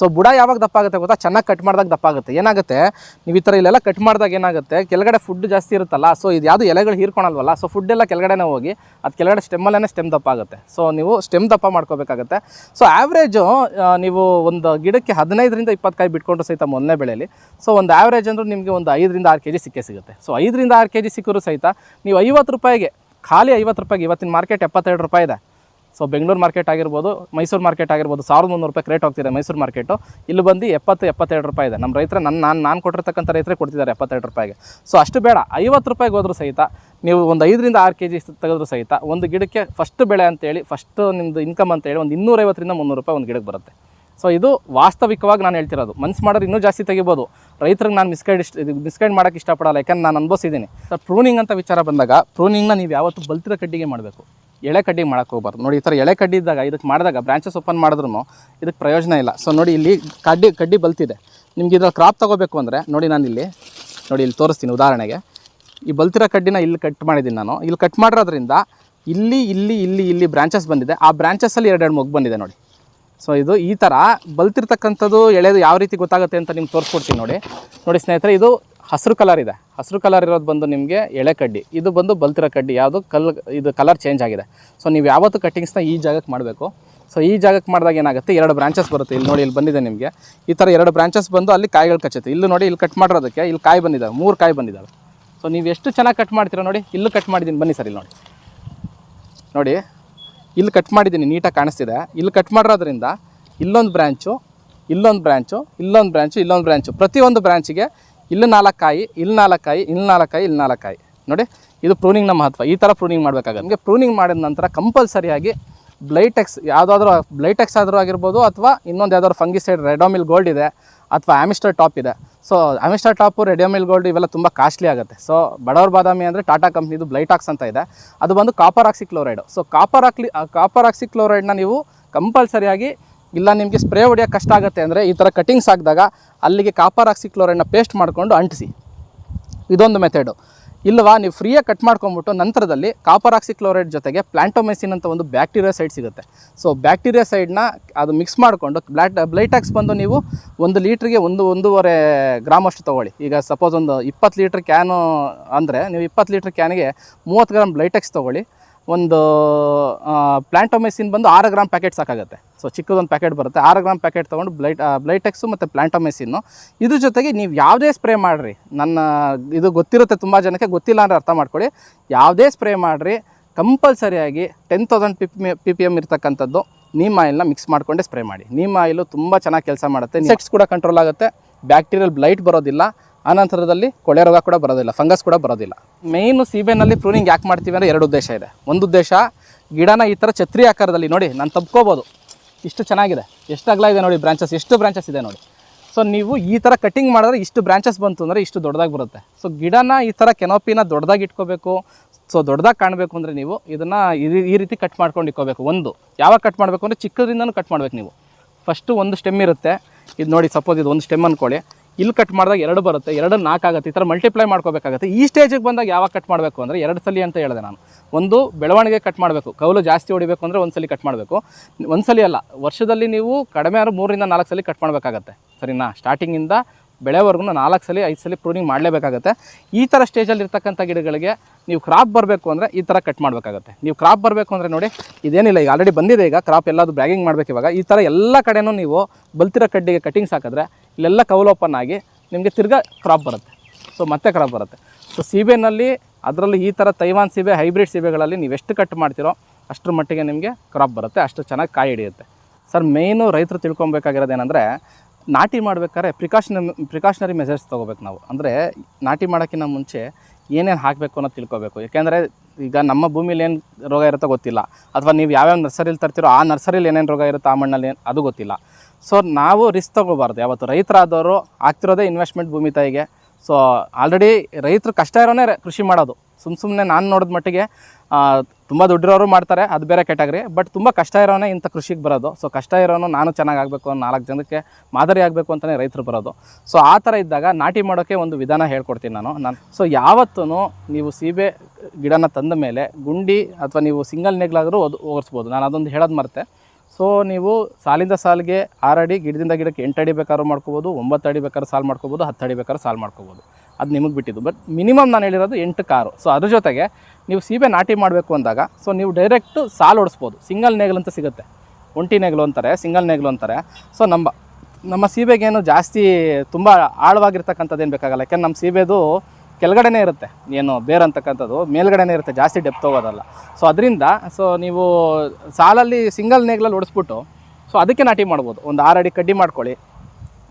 ಸೊ ಬುಡ ಯಾವಾಗ ದಪ್ಪ ಆಗುತ್ತೆ ಗೊತ್ತಾ? ಚೆನ್ನಾಗಿ ಕಟ್ ಮಾಡಿದಾಗ ದಪ್ಪ ಆಗುತ್ತೆ ಏನಾಗುತ್ತೆ? ನೀವು ಈ ಥರ ಇಲ್ಲೆಲ್ಲ ಕಟ್ ಮಾಡಿದಾಗ ಏನಾಗುತ್ತೆ? ಕೆಳಗಡೆ ಫುಡ್ ಜಾಸ್ತಿ ಇರುತ್ತಲ್ಲ ಸೊ ಇದು ಯಾವುದು ಎಲೆಗಳು ಹೀರ್ಕೊಳಲ್ವಲ್ಲ ಸೊ ಫುಡ್ ಎಲ್ಲ ಕೆಳಗಡೆನೇ ಹೋಗಿ, ಅದು ಕೆಳಗಡೆ ಸ್ಟೆಮ್ಮಲ್ಲೇ ಸ್ಟೆಮ್ ದಪ್ಪ ಆಗುತ್ತೆ ಸೊ ನೀವು ಸ್ಟೆಮ್ ದಪ್ಪ ಮಾಡ್ಕೋಬೇಕಾಗುತ್ತೆ. ಸೊ ಆ್ಯಾವ್ರೇಜು ನೀವು ಒಂದು ಗಿಡಕ್ಕೆ ಹದಿನೈದರಿಂದ ಇಪ್ಪತ್ತು ಕಾಯಿ ಬಿಟ್ಕೊಂಡ್ರೆ ಸಹಿತ ಮೊದಲನೇ ಬೆಳೆಯಲ್ಲಿ ಸೊ ಒಂದು ಆ್ಯಾವ್ರೇಜ್ ಅಂದರೆ ನಿಮಗೆ ಒಂದು ಐದರಿಂದ ಆರು ಕೆ ಜಿ ಸಿಕ್ಕೇ ಸಿಗುತ್ತೆ. ಸೊ ಐದರಿಂದ ಆರು ಕೆ ಜಿ ಸಿಕ್ಕರೂ ಸಹಿತ, ನೀವು ಐವತ್ತು ರೂಪಾಯಿಗೆ, ಖಾಲಿ ಐವತ್ತು ರೂಪಾಯಿಗೆ ಇವತ್ತಿನ ಮಾರ್ಕೆಟ್ ಎಪ್ಪತ್ತೆರಡು ರೂಪಾಯಿ ಇದೆ. ಸೊ ಬೆಂಗಳೂರು ಮಾರ್ಕೆಟ್ ಆಗಿರ್ಬೋದು ಮೈಸೂರು ಮಾರ್ಕೆಟ್ ಆಗಿರ್ಬೋದು, ಸಾವಿರದ ಮುನ್ನೂರು ರೂಪಾಯಿ ರೇಟ್ ಹೋಗ್ತಿದೆ ಮೈಸೂರು ಮಾರ್ಕೆಟು ಇಲ್ಲಿ ಬಂದು ಎಪ್ಪತ್ತು, ಎಪ್ಪತ್ತೆರಡು ರೂಪಾಯಿ ಇದೆ. ನಮ್ಮ ರೈತರ ನನ್ನ ನಾನು ನಾನು ಕೊಟ್ಟಿರ್ತಕ್ಕಂಥ ರೈತರೇ ಕೊಡ್ತಿದ್ದಾರೆ ಎಪ್ಪತ್ತೆರಡು ರೂಪಾಯಿಗೆ. ಸೊ ಅಷ್ಟು ಬೇಡ. ಐವತ್ತು ರೂಪಾಯಿಗೆ ಹೋದ್ರೂ ಸಹಿತ, ನೀವು ಒಂದು ಐದರಿಂದ ಆರು ಕೆ ಜಿ ತೆಗೆದ್ರೂ ಸಹಿತ, ಒಂದು ಗಿಡಕ್ಕೆ ಫಸ್ಟ್ ಬೆಳೆ ಅಂತೇಳಿ ಫಸ್ಟ್ ನಿಮ್ಮದು ಇನ್ಕಮ್ ಅಂತೇಳಿ ಒಂದು ಇನ್ನೂರೈವತ್ತರಿಂದ ಮುನ್ನೂರು ರೂಪಾಯಿ ಒಂದು ಗಿಡಕ್ಕೆ ಬರುತ್ತೆ. ಸೊ ಇದು ವಾಸ್ತವಿಕವಾಗಿ ನಾನು ಹೇಳ್ತಿರೋದು. ಮನ್ಸು ಮಾಡೋರು ಇನ್ನೂ ಜಾಸ್ತಿ ತೆಗಿಬೋದು. ರೈತರಿಗೆ ನಾನು ಮಿಸ್ಗೈಡ್ ಇಷ್ಟ, ಇದು ಮಿಸ್ಗೈಡ್ ಮಾಡೋಕ್ಕೆ ಇಷ್ಟಪಡಲ್ಲ. ಯಾಕಂದ್ರೆ ನಾನು ಅನುಭವಿಸಿದ್ದೀನಿ. ಸರ್ ಪ್ರೂನಿಂಗ್ ಅಂತ ವಿಚಾರ ಬಂದಾಗ ಪ್ರೂನಿಂಗ್ನ ನೀವು ಯಾವತ್ತೂ ಬಲ್ತಿರೋ ಕಡ್ಡಿಗೆ ಮಾಡಬೇಕು. ಎಳೆ ಕಡ್ಡಿ ಮಾಡಕ್ಕೆ ಹೋಗ್ಬಾರ್ದು. ನೋಡಿ, ಈ ಥರ ಎಳೆ ಕಡ್ಡಿ ಇದ್ದಾಗ ಇದಕ್ಕೆ ಮಾಡಿದಾಗ ಬ್ರಾಂಚಸ್ ಓಪನ್ ಮಾಡಿದ್ರು ಇದಕ್ಕೆ ಪ್ರಯೋಜನ ಇಲ್ಲ. ಸೊ ನೋಡಿ, ಇಲ್ಲಿ ಕಡ್ಡಿ ಕಡ್ಡಿ ಬಲ್ತಿದೆ. ನಿಮ್ಗೆ ಇದ್ರಲ್ಲಿ ಕ್ರಾಪ್ ತೊಗೋಬೇಕು ಅಂದರೆ, ನೋಡಿ ನಾನು ಇಲ್ಲಿ ನೋಡಿ, ಇಲ್ಲಿ ತೋರಿಸ್ತೀನಿ ಉದಾಹರಣೆಗೆ. ಈ ಬಲ್ತಿರೋ ಕಡ್ಡಿನ ಇಲ್ಲಿ ಕಟ್ ಮಾಡಿದ್ದೀನಿ ನಾನು. ಇಲ್ಲಿ ಕಟ್ ಮಾಡಿರೋದ್ರಿಂದ ಇಲ್ಲಿ ಇಲ್ಲಿ ಇಲ್ಲಿ ಇಲ್ಲಿ ಬ್ರಾಂಚಸ್ ಬಂದಿದೆ. ಆ ಬ್ರಾಂಚಸ್ಸಲ್ಲಿ ಎರಡೆರಡು ಮೊಗ್ಗು ಬಂದಿದೆ, ನೋಡಿ. ಸೊ ಇದು ಈ ಥರ ಬಲ್ತಿರ್ತಕ್ಕಂಥದ್ದು ಎಳೆದು ಯಾವ ರೀತಿ ಗೊತ್ತಾಗುತ್ತೆ ಅಂತ ನಿಮ್ಗೆ ತೋರಿಸ್ಕೊಡ್ತೀನಿ ನೋಡಿ. ನೋಡಿ ಸ್ನೇಹಿತರೆ, ಇದು ಹಸಿರು ಕಲರ್ ಇದೆ. ಹಸಿರು ಕಲರ್ ಇರೋದು ಬಂದು ನಿಮಗೆ ಎಳೆ ಕಡ್ಡಿ. ಇದು ಬಂದು ಬಲ್ತಿರೋ ಕಡ್ಡಿ. ಯಾವುದು ಕಲ್, ಇದು ಕಲರ್ ಚೇಂಜ್ ಆಗಿದೆ. ಸೊ ನೀವು ಯಾವತ್ತು ಕಟ್ಟಿಂಗ್ಸ್ನ ಈ ಜಾಗಕ್ಕೆ ಮಾಡಬೇಕು? ಸೊ ಈ ಜಾಗಕ್ಕೆ ಮಾಡಿದಾಗ ಏನಾಗುತ್ತೆ? ಎರಡು ಬ್ರಾಂಚಸ್ ಬರುತ್ತೆ. ಇಲ್ಲಿ ನೋಡಿ, ಇಲ್ಲಿ ಬಂದಿದೆ ನಿಮಗೆ. ಈ ಥರ ಎರಡು ಬ್ರಾಂಚಸ್ ಬಂದು ಅಲ್ಲಿ ಕಾಯಿಗಳು ಕಚ್ಚುತ್ತೆ. ಇಲ್ಲಿ ನೋಡಿ, ಇಲ್ಲಿ ಕಟ್ ಮಾಡಿರೋದಕ್ಕೆ ಇಲ್ಲಿ ಕಾಯಿ ಬಂದಿದ್ದಾವೆ ಮೂರು ಕಾಯಿ ಬಂದಿದ್ದಾವೆ ಸೊ ನೀವು ಎಷ್ಟು ಚೆನ್ನಾಗಿ ಕಟ್ ಮಾಡ್ತೀರೋ ನೋಡಿ, ಇಲ್ಲಿ ಕಟ್ ಮಾಡಿದ್ದೀನಿ ಬನ್ನಿ ಸರ್, ಇಲ್ಲಿ ನೋಡಿ. ನೋಡಿ, ಇಲ್ಲಿ ಕಟ್ ಮಾಡಿದ್ದೀನಿ ನೀಟಾಗಿ ಕಾಣಿಸ್ತಿದೆ. ಇಲ್ಲಿ ಕಟ್ ಮಾಡಿರೋದ್ರಿಂದ ಇಲ್ಲೊಂದು ಬ್ರ್ಯಾಂಚು ಇಲ್ಲೊಂದು ಬ್ರ್ಯಾಂಚು ಇಲ್ಲೊಂದು ಬ್ರ್ಯಾಂಚು ಇಲ್ಲೊಂದು ಬ್ರ್ಯಾಂಚು ಪ್ರತಿಯೊಂದು ಬ್ರ್ಯಾಂಚಿಗೆ ಇಲ್ಲಿ ನಾಲ್ಕು ಕಾಯಿ ಇಲ್ಲಿ ನಾಲ್ಕು ಕಾಯಿ ಇಲ್ಲಿ ನಾಲ್ಕು ಕಾಯಿ ಇಲ್ಲಿ ನಾಲ್ಕು ಕಾಯಿ ನೋಡಿ, ಇದು ಪ್ರೂನಿಂಗ್ನ ಮಹತ್ವ. ಈ ಥರ ಪ್ರೂನಿಂಗ್ ಮಾಡಬೇಕಾಗುತ್ತೆ. ನಿಮಗೆ ಪ್ರೂನಿಂಗ್ ಮಾಡಿದ ನಂತರ ಕಂಪಲ್ಸರಿಯಾಗಿ ಬ್ಲೈಟೆಕ್ಸ್ ಯಾವುದಾದ್ರೂ ಬ್ಲೈಟೆಕ್ಸ್ ಆದರೂ ಆಗಿರ್ಬೋದು ಅಥವಾ ಇನ್ನೊಂದು ಯಾವ್ದಾದ್ರು ಫಂಗಿಸೈಡ್ ರೆಡೋಮಿಲ್ ಗೋಲ್ಡ್ ಇದೆ ಅಥವಾ ಆಮಿಸ್ಟರ್ ಟಾಪ್ ಇದೆ. So Amistar top Ridomil gold ಇವೆಲ್ಲ ತುಂಬ ಕಾಸ್ಟ್ಲಿ ಆಗುತ್ತೆ. ಸೊ ಬಡವ್ರ ಬಾದಾಮಿ ಅಂದರೆ ಟಾಟಾ ಕಂಪ್ನಿದು ಬ್ಲೈಟಾಕ್ಸ್ ಅಂತ ಇದೆ. ಅದು ಬಂದು copper oxychloride so copper ಆಕ್ಲಿ ಕಾಪರ್ ಆಕ್ಸಿ ಕ್ಲೋರೈಡ್ನ ನೀವು ಕಂಪಲ್ಸರಿಯಾಗಿ ಇಲ್ಲ, ನಿಮಗೆ ಸ್ಪ್ರೇ ಹೊಡಿಯೋಕ್ಕೆ ಕಷ್ಟ ಆಗುತ್ತೆ ಅಂದರೆ ಈ ಥರ ಕಟಿಂಗ್ಸ್ ಹಾಕಿದಾಗ ಅಲ್ಲಿಗೆ ಕಾಪರ್ ಕ್ಲೋರೈಡ್ನ ಪೇಸ್ಟ್ ಮಾಡಿಕೊಂಡು ಅಂಟಿಸಿ. ಇದೊಂದು ಮೆಥಡು ಇಲ್ಲವಾ ನೀವು ಫ್ರೀಯಾಗಿ ಕಟ್ ಮಾಡ್ಕೊಂಬಿಟ್ಟು ನಂತರದಲ್ಲಿ ಕಾಪರ್ ಕ್ಲೋರೈಡ್ ಜೊತೆಗೆ ಪ್ಲ್ಯಾಂಟೊಮೆಸಿನ್ ಅಂತ ಒಂದು ಬ್ಯಾಕ್ಟೀರಿಯಾ ಸೈಡ್ ಸಿಗುತ್ತೆ. ಸೊ ಬ್ಯಾಕ್ಟೀರಿಯಾ ಸೈಡ್ನ ಅದು ಮಿಕ್ಸ್ ಮಾಡಿಕೊಂಡು ಬ್ಲಾಟ್ ಬ್ಲೈಟಾಕ್ಸ್ ಬಂದು ನೀವು ಒಂದು ಲೀಟ್ರಿಗೆ ಒಂದು, ಒಂದೂವರೆ ಗ್ರಾಮ್ ಅಷ್ಟು ತೊಗೊಳ್ಳಿ. ಈಗ ಸಪೋಸ್ ಒಂದು ಇಪ್ಪತ್ತು ಲೀಟ್ರ್ ಕ್ಯಾನು ಅಂದರೆ ನೀವು ಇಪ್ಪತ್ತು ಲೀಟ್ರ್ ಕ್ಯಾನಿಗೆ ಮೂವತ್ತು ಗ್ರಾಮ್ ಬ್ಲೈಟಾಕ್ಸ್ ತೊಗೊಳ್ಳಿ. ಒಂದು ಪ್ಲಾಂಟೋಮೆಸಿನ್ ಬಂದು ಆರು ಗ್ರಾಮ್ ಪ್ಯಾಕೆಟ್ ಸಾಕಾಗುತ್ತೆ. ಸೊ ಚಿಕ್ಕದೊಂದು ಪ್ಯಾಕೆಟ್ ಬರುತ್ತೆ. ಆರು ಗ್ರಾಮ್ ಪ್ಯಾಕೆಟ್ ತೊಗೊಂಡು ಬ್ಲೈಟ್ ಬ್ಲೈಟೆಕ್ಸು ಮತ್ತು ಪ್ಲಾಂಟೋಮೆಸಿನ್ನು. ಇದ್ರ ಜೊತೆಗೆ ನೀವು ಯಾವುದೇ ಸ್ಪ್ರೇ ಮಾಡಿರಿ. ನನ್ನ, ಇದು ಗೊತ್ತಿರುತ್ತೆ ತುಂಬ ಜನಕ್ಕೆ, ಗೊತ್ತಿಲ್ಲ ಅಂದರೆ ಅರ್ಥ ಮಾಡ್ಕೊಳ್ಳಿ. ಯಾವುದೇ ಸ್ಪ್ರೇ ಮಾಡಿರಿ. ಕಂಪಲ್ಸರಿಯಾಗಿ ten thousand P P P M ಇರ್ತಕ್ಕಂಥದ್ದು ನೀಮ್ ಆಯಿಲ್ನ ಮಿಕ್ಸ್ ಮಾಡಿಕೊಂಡೇ ಸ್ಪ್ರೇ ಮಾಡಿ. ನೀಮ್ ಆಯಿಲು ತುಂಬ ಚೆನ್ನಾಗಿ ಕೆಲಸ ಮಾಡುತ್ತೆ. ಇನ್ಸೆಕ್ಟ್ಸ್ ಕೂಡ ಕಂಟ್ರೋಲ್ ಆಗುತ್ತೆ. ಬ್ಯಾಕ್ಟೀರಿಯಲ್ ಬ್ಲೈಟ್ ಬರೋದಿಲ್ಲ. ಆನಂತರದಲ್ಲಿ ಕೊಳೆ ರೋಗ ಕೂಡ ಬರೋದಿಲ್ಲ, ಫಂಗಸ್ ಕೂಡ ಬರೋದಿಲ್ಲ. ಮೇಯ್ನು ಸೀಬೆನಲ್ಲಿ ಪ್ರೂನಿಂಗ್ ಯಾಕೆ ಮಾಡ್ತೀವಿ ಅಂದರೆ ಎರಡು ಉದ್ದೇಶ ಇದೆ. ಒಂದು ಉದ್ದೇಶ, ಗಿಡನ ಈ ಥರ ಛತ್ರಿ ಆಕಾರದಲ್ಲಿ ನೋಡಿ, ನಾನು ತಬ್ಕೋಬೋದು. ಇಷ್ಟು ಚೆನ್ನಾಗಿದೆ. ಎಷ್ಟು ಅಗಲ ಇದೆ ನೋಡಿ ಬ್ರಾಂಚಸ್ ಎಷ್ಟು ಬ್ರಾಂಚಸ್ ಇದೆ ನೋಡಿ. ಸೊ ನೀವು ಈ ಥರ ಕಟಿಂಗ್ ಮಾಡಿದ್ರೆ ಇಷ್ಟು ಬ್ರಾಂಚಸ್ ಬಂತು ಅಂದರೆ ಇಷ್ಟು ದೊಡ್ಡದಾಗಿ ಬರುತ್ತೆ. ಸೊ ಗಿಡನ ಈ ಥರ ಕೆನೋಪಿನ ದೊಡ್ಡದಾಗಿ ಇಟ್ಕೋಬೇಕು. ಸೊ ದೊಡ್ಡದಾಗಿ ಕಾಣಬೇಕು ಅಂದರೆ ನೀವು ಇದನ್ನು ಈ ರೀತಿ ಕಟ್ ಮಾಡ್ಕೊಂಡು ಇಟ್ಕೋಬೇಕು. ಒಂದು, ಯಾವಾಗ ಕಟ್ ಮಾಡಬೇಕು ಅಂದರೆ ಚಿಕ್ಕದ್ರಿಂದನೂ ಕಟ್ ಮಾಡಬೇಕು ನೀವು. ಫಸ್ಟು ಒಂದು ಸ್ಟೆಮ್ ಇರುತ್ತೆ. ಇದು ನೋಡಿ ಸಪೋಸ್ ಇದು ಒಂದು ಸ್ಟೆಮ್ ಅಂದ್ಕೊಳ್ಳಿ ಇಲ್ಲಿ ಕಟ್ ಮಾಡಿದಾಗ ಎರಡು ಬರುತ್ತೆ, ಎರಡು ನಾಲ್ಕು ಆಗುತ್ತೆ, ಈ ಥರ ಮಲ್ಟಿಪ್ಲೈ ಮಾಡ್ಕೋಬೇಕಾಗುತ್ತೆ. ಈ ಸ್ಟೇಜಿಗೆ ಬಂದಾಗ ಯಾವಾಗ ಕಟ್ ಮಾಡಬೇಕು ಅಂದರೆ ಎರಡು ಸಲ ಅಂತ ಹೇಳಿದೆ ನಾನು. ಒಂದು ಬೆಳವಣಿಗೆ ಕಟ್ ಮಾಡಬೇಕು, ಕೌಲು ಜಾಸ್ತಿ ಹೊಡಿಬೇಕು ಅಂದರೆ ಒಂದು ಸಲ ಕಟ್ ಮಾಡಬೇಕು. ಒಂದು ಸಲ ಅಲ್ಲ, ವರ್ಷದಲ್ಲಿ ನೀವು ಕಡಿಮೆ ಆದರೂ ಮೂರರಿಂದ ನಾಲ್ಕು ಸಲ ಕಟ್ ಮಾಡಬೇಕಾಗತ್ತೆ. ಸರಿನಾ? ಸ್ಟಾರ್ಟಿಂಗಿಂದ ಬೆಳೆವರೆಗೂ ನಾಲ್ಕು ಸಲ, ಐದು ಸಲ ಪ್ರೂನಿಂಗ್ ಮಾಡಲೇಬೇಕಾಗುತ್ತೆ. ಈ ಥರ ಸ್ಟೇಜಲ್ಲಿ ಇರ್ತಕ್ಕಂಥ ಗಿಡಗಳಿಗೆ ನೀವು ಕ್ರಾಪ್ ಬರಬೇಕು ಅಂದರೆ ಈ ಥರ ಕಟ್ ಮಾಡಬೇಕಾಗುತ್ತೆ. ನೀವು ಕ್ರಾಪ್ ಬರಬೇಕು ಅಂದರೆ ನೋಡಿ, ಇದೇನಿಲ್ಲ, ಈಗ ಆಲ್ರೆಡಿ ಬಂದಿದೆ ಈಗ ಕ್ರಾಪ್ ಎಲ್ಲದು ಬ್ಯಾಗಿಂಗ್ ಮಾಡಬೇಕು ಇವಾಗ. ಈ ಥರ ಎಲ್ಲ ಕಡೆನೂ ನೀವು ಬಲ್ತಿರೋ ಕಡ್ಡಿಗೆ ಕಟಿಂಗ್ಸ್ ಹಾಕಿದ್ರೆ ಇಲ್ಲೆಲ್ಲ ಕೌಲ್ ಓಪನ್ ಆಗಿ ನಿಮಗೆ ತಿರ್ಗಾ ಕ್ರಾಪ್ ಬರುತ್ತೆ. ಸೊ ಮತ್ತೆ ಕ್ರಾಪ್ ಬರುತ್ತೆ. ಸೊ ಸೀಬೆನಲ್ಲಿ ಅದರಲ್ಲಿ ಈ ಥರ ತೈವಾನ್ ಸೀಬೆ ಹೈಬ್ರಿಡ್ ಸೀಬೆಗಳಲ್ಲಿ ನೀವು ಎಷ್ಟು ಕಟ್ ಮಾಡ್ತೀರೋ ಅಷ್ಟರ ಮಟ್ಟಿಗೆ ನಿಮಗೆ ಕ್ರಾಪ್ ಬರುತ್ತೆ, ಅಷ್ಟು ಚೆನ್ನಾಗಿ ಕಾಯಿ ಹಿಡಿಯುತ್ತೆ. ಸರ್ ಮೇಯ್ನು ರೈತರು ತಿಳ್ಕೊಬೇಕಾಗಿರೋದು ಏನಂದರೆ ನಾಟಿ ಮಾಡಬೇಕಾದ್ರೆ ಪ್ರಿಕಾಷನ ಪ್ರಿಕಾಷನರಿ ಮೆಸರ್ಸ್ ತೊಗೋಬೇಕು ನಾವು. ಅಂದರೆ ನಾಟಿ ಮಾಡೋಕ್ಕಿಂತ ಮುಂಚೆ ಏನೇನು ಹಾಕಬೇಕು ಅನ್ನೋದು ತಿಳ್ಕೊಬೇಕು. ಯಾಕೆಂದರೆ ಈಗ ನಮ್ಮ ಭೂಮಿಲಿ ಏನು ರೋಗ ಇರುತ್ತೋ ಗೊತ್ತಿಲ್ಲ. ಅಥವಾ ನೀವು ಯಾವ್ಯಾವ ನರ್ಸರಿಲಿ ತರ್ತಿರೋ ಆ ನರ್ಸರಿಲಿ ಏನೇನು ರೋಗ ಇರುತ್ತೋ ಆ ಮಣ್ಣಲ್ಲಿ ಏನು ಅದು ಗೊತ್ತಿಲ್ಲ. ಸೊ ನಾವು ರಿಸ್ಕ್ ತೊಗೋಬಾರ್ದು. ಯಾವತ್ತು ರೈತರಾದವರು ಆಗ್ತಿರೋದೇ ಇನ್ವೆಸ್ಟ್ಮೆಂಟ್ ಭೂಮಿ ತಾಯಿಗೆ. ಸೊ ಆಲ್ರೆಡಿ ರೈತರು ಕಷ್ಟ ಇರೋನೇ ಕೃಷಿ ಮಾಡೋದು. ಸುಮ್ಮ ಸುಮ್ಮನೆ ನಾನು ನೋಡಿದ ಮಟ್ಟಿಗೆ ತುಂಬ ದುಡ್ಡಿರೋರು ಮಾಡ್ತಾರೆ, ಅದು ಬೇರೆ ಕೆಟಗರಿ ಬಟ್ ತುಂಬ ಕಷ್ಟ ಇರೋನೇ ಇಂಥ ಕೃಷಿಗೆ ಬರೋದು. ಸೊ ಕಷ್ಟ ಇರೋನು ನಾನು ಚೆನ್ನಾಗಿ ಆಗಬೇಕು ಅನ್ನೋ ನಾಲ್ಕು ಜನಕ್ಕೆ ಮಾದರಿ ಆಗಬೇಕು ಅಂತಲೇ ರೈತರು ಬರೋದು. ಸೊ ಆ ಥರ ಇದ್ದಾಗ ನಾಟಿ ಮಾಡೋಕ್ಕೆ ಒಂದು ವಿಧಾನ ಹೇಳ್ಕೊಡ್ತೀನಿ ನಾನು. ನಾನು ಸೊ ಯಾವತ್ತೂ ನೀವು ಸೀಬೆ ಗಿಡನ ತಂದ ಮೇಲೆ ಗುಂಡಿ ಅಥವಾ ನೀವು ಸಿಂಗಲ್ ನೆಗ್ಲಾದರೂ ಅದು ಓಗರ್ಸ್ಬೋದು ನಾನು ಅದೊಂದು ಹೇಳೋದು ಮರ್ತೆ. ಸೊ ನೀವು ಸಾಲಿಂದ ಸಾಲಿಗೆ ಆರು ಅಡಿ ಗಿಡದಿಂದ ಗಿಡಕ್ಕೆ ಎಂಟು ಅಡಿ ಬೇಕಾದ್ರೂ ಮಾಡ್ಕೋಬೋದು, ಒಂಬತ್ತು ಅಡಿ ಬೇಕಾದ್ರೂ ಸಾಲು ಮಾಡ್ಕೋಬೋದು, ಹತ್ತು ಅಡಿ ಬೇಕಾದ್ರೂ ಸಾಲು ಮಾಡ್ಕೋಬೋದು. ಅದು ನಿಮಗೆ ಬಿಟ್ಟಿದ್ದು. ಬಟ್ ಮಿನಿಮಮ್ ನಾನು ಹೇಳಿರೋದು ಎಂಟು ಕಾರು. ಸೊ ಅದ್ರ ಜೊತೆಗೆ ನೀವು ಸೀಬೆ ನಾಟಿ ಮಾಡಬೇಕು ಅಂದಾಗ ಸೊ ನೀವು ಡೈರೆಕ್ಟು ಸಾಲು ಓಡಿಸ್ಬೋದು. ಸಿಂಗಲ್ ನೇಗ್ಲು ಅಂತ ಸಿಗುತ್ತೆ. ಒಂಟಿ ನೇಗ್ಲು ಅಂತಾರೆ ಸಿಂಗಲ್ ನೇಗ್ಲು ಅಂತಾರೆ. ಸೊ ನಮ್ಮ ನಮ್ಮ ಸೀಬೆಗೇನು ಜಾಸ್ತಿ ತುಂಬ ಆಳವಾಗಿರ್ತಕ್ಕಂಥದ್ದು ಏನು ಬೇಕಾಗಲ್ಲ. ಯಾಕೆಂದ್ರೆ ನಮ್ಮ ಸೀಬೆದು ಕೆಳಗಡೆನೇ ಇರುತ್ತೆ. ಏನು ಬೇರ್ ಅಂತಕ್ಕಂಥದ್ದು ಮೇಲ್ಗಡೆನೇ ಇರುತ್ತೆ, ಜಾಸ್ತಿ ಡೆಪ್ತ್ ಹೋಗೋದಲ್ಲ. ಸೊ ಅದರಿಂದ ಸೊ ನೀವು ಸಾಲಲ್ಲಿ ಸಿಂಗಲ್ ನೇಗ್ಲಲ್ಲಿ ಓಡಿಸ್ಬಿಟ್ಟು ಸೊ ಅದಕ್ಕೆ ನಾಟಿ ಮಾಡ್ಬೋದು. ಒಂದು ಆರು ಅಡಿ ಕಡ್ಡಿ ಮಾಡ್ಕೊಳ್ಳಿ.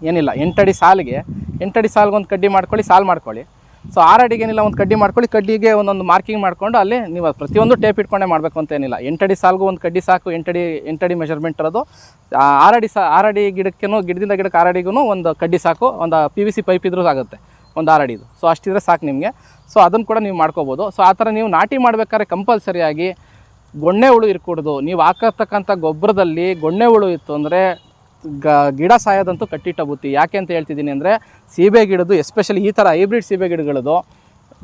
ಏನಿಲ್ಲ ಎಂಟಡಿ ಸಾಲಿಗೆ ಎಂಟಡಿ ಸಾಲಿಗೆ ಒಂದು ಕಡ್ಡಿ ಮಾಡ್ಕೊಳ್ಳಿ, ಸಾಲು ಮಾಡ್ಕೊಳ್ಳಿ. ಸೊ ಆರು ಅಡಿಗೆ ಏನಿಲ್ಲ ಒಂದು ಕಡ್ಡಿ ಮಾಡ್ಕೊಳ್ಳಿ, ಕಡ್ಡಿಗೆ ಒಂದೊಂದು ಮಾರ್ಕಿಂಗ್ ಮಾಡಿಕೊಂಡು ಅಲ್ಲಿ ನೀವು ಪ್ರತಿಯೊಂದು ಟೇಪ್ ಇಟ್ಕೊಂಡೇ ಮಾಡಬೇಕು ಅಂತ ಏನಿಲ್ಲ. ಎಂಟಡಿ ಸಾಲ್ಗೂ ಒಂದು ಕಡ್ಡಿ ಸಾಕು ಎಂಟಡಿ ಎಂಟಡಿ ಮೆಷರ್ಮೆಂಟ್ ಇರೋದು. ಆರಡಿ ಸಾ ಆರಡಿ ಗಿಡಕ್ಕೂ ಗಿಡದಿಂದ ಗಿಡಕ್ಕೆ ಆರಡಿಗೂ ಒಂದು ಕಡ್ಡಿ ಸಾಕು, ಒಂದು ಪಿ ವಿ ಸಿ ಪೈಪ್ ಇದ್ರೂ ಆಗುತ್ತೆ, ಒಂದು ಆರಡಿದು ಸೊ ಅಷ್ಟಿದ್ರೆ ಸಾಕು ನಿಮಗೆ. ಸೊ ಅದನ್ನು ಕೂಡ ನೀವು ಮಾಡ್ಕೋಬೋದು. ಸೊ ಆ ಥರ ನೀವು ನಾಟಿ ಮಾಡಬೇಕಾದ್ರೆ ಕಂಪಲ್ಸರಿಯಾಗಿ ಗೊಣ್ಣೆ ಹುಳು ಇರ್ಕೂಡ್ದು. ನೀವು ಹಾಕತಕ್ಕಂಥ ಗೊಬ್ಬರದಲ್ಲಿ ಗೊಣ್ಣೆ ಹುಳು ಇತ್ತು ಅಂದರೆ ಗ, ಗಿಡ ಸಾಯೋದಂತೂ ಕಟ್ಟಿಟ್ಟ ಬುತ್ತಿ ಯಾಕೆ ಅಂತ ಹೇಳ್ತಿದ್ದೀನಿ ಅಂದರೆ ಸೀಬೆ ಗಿಡದ್ದು ಎಸ್ಪೆಷಲಿ ಈ ಥರ ಹೈಬ್ರಿಡ್ ಸೀಬೆ ಗಿಡಗಳದು,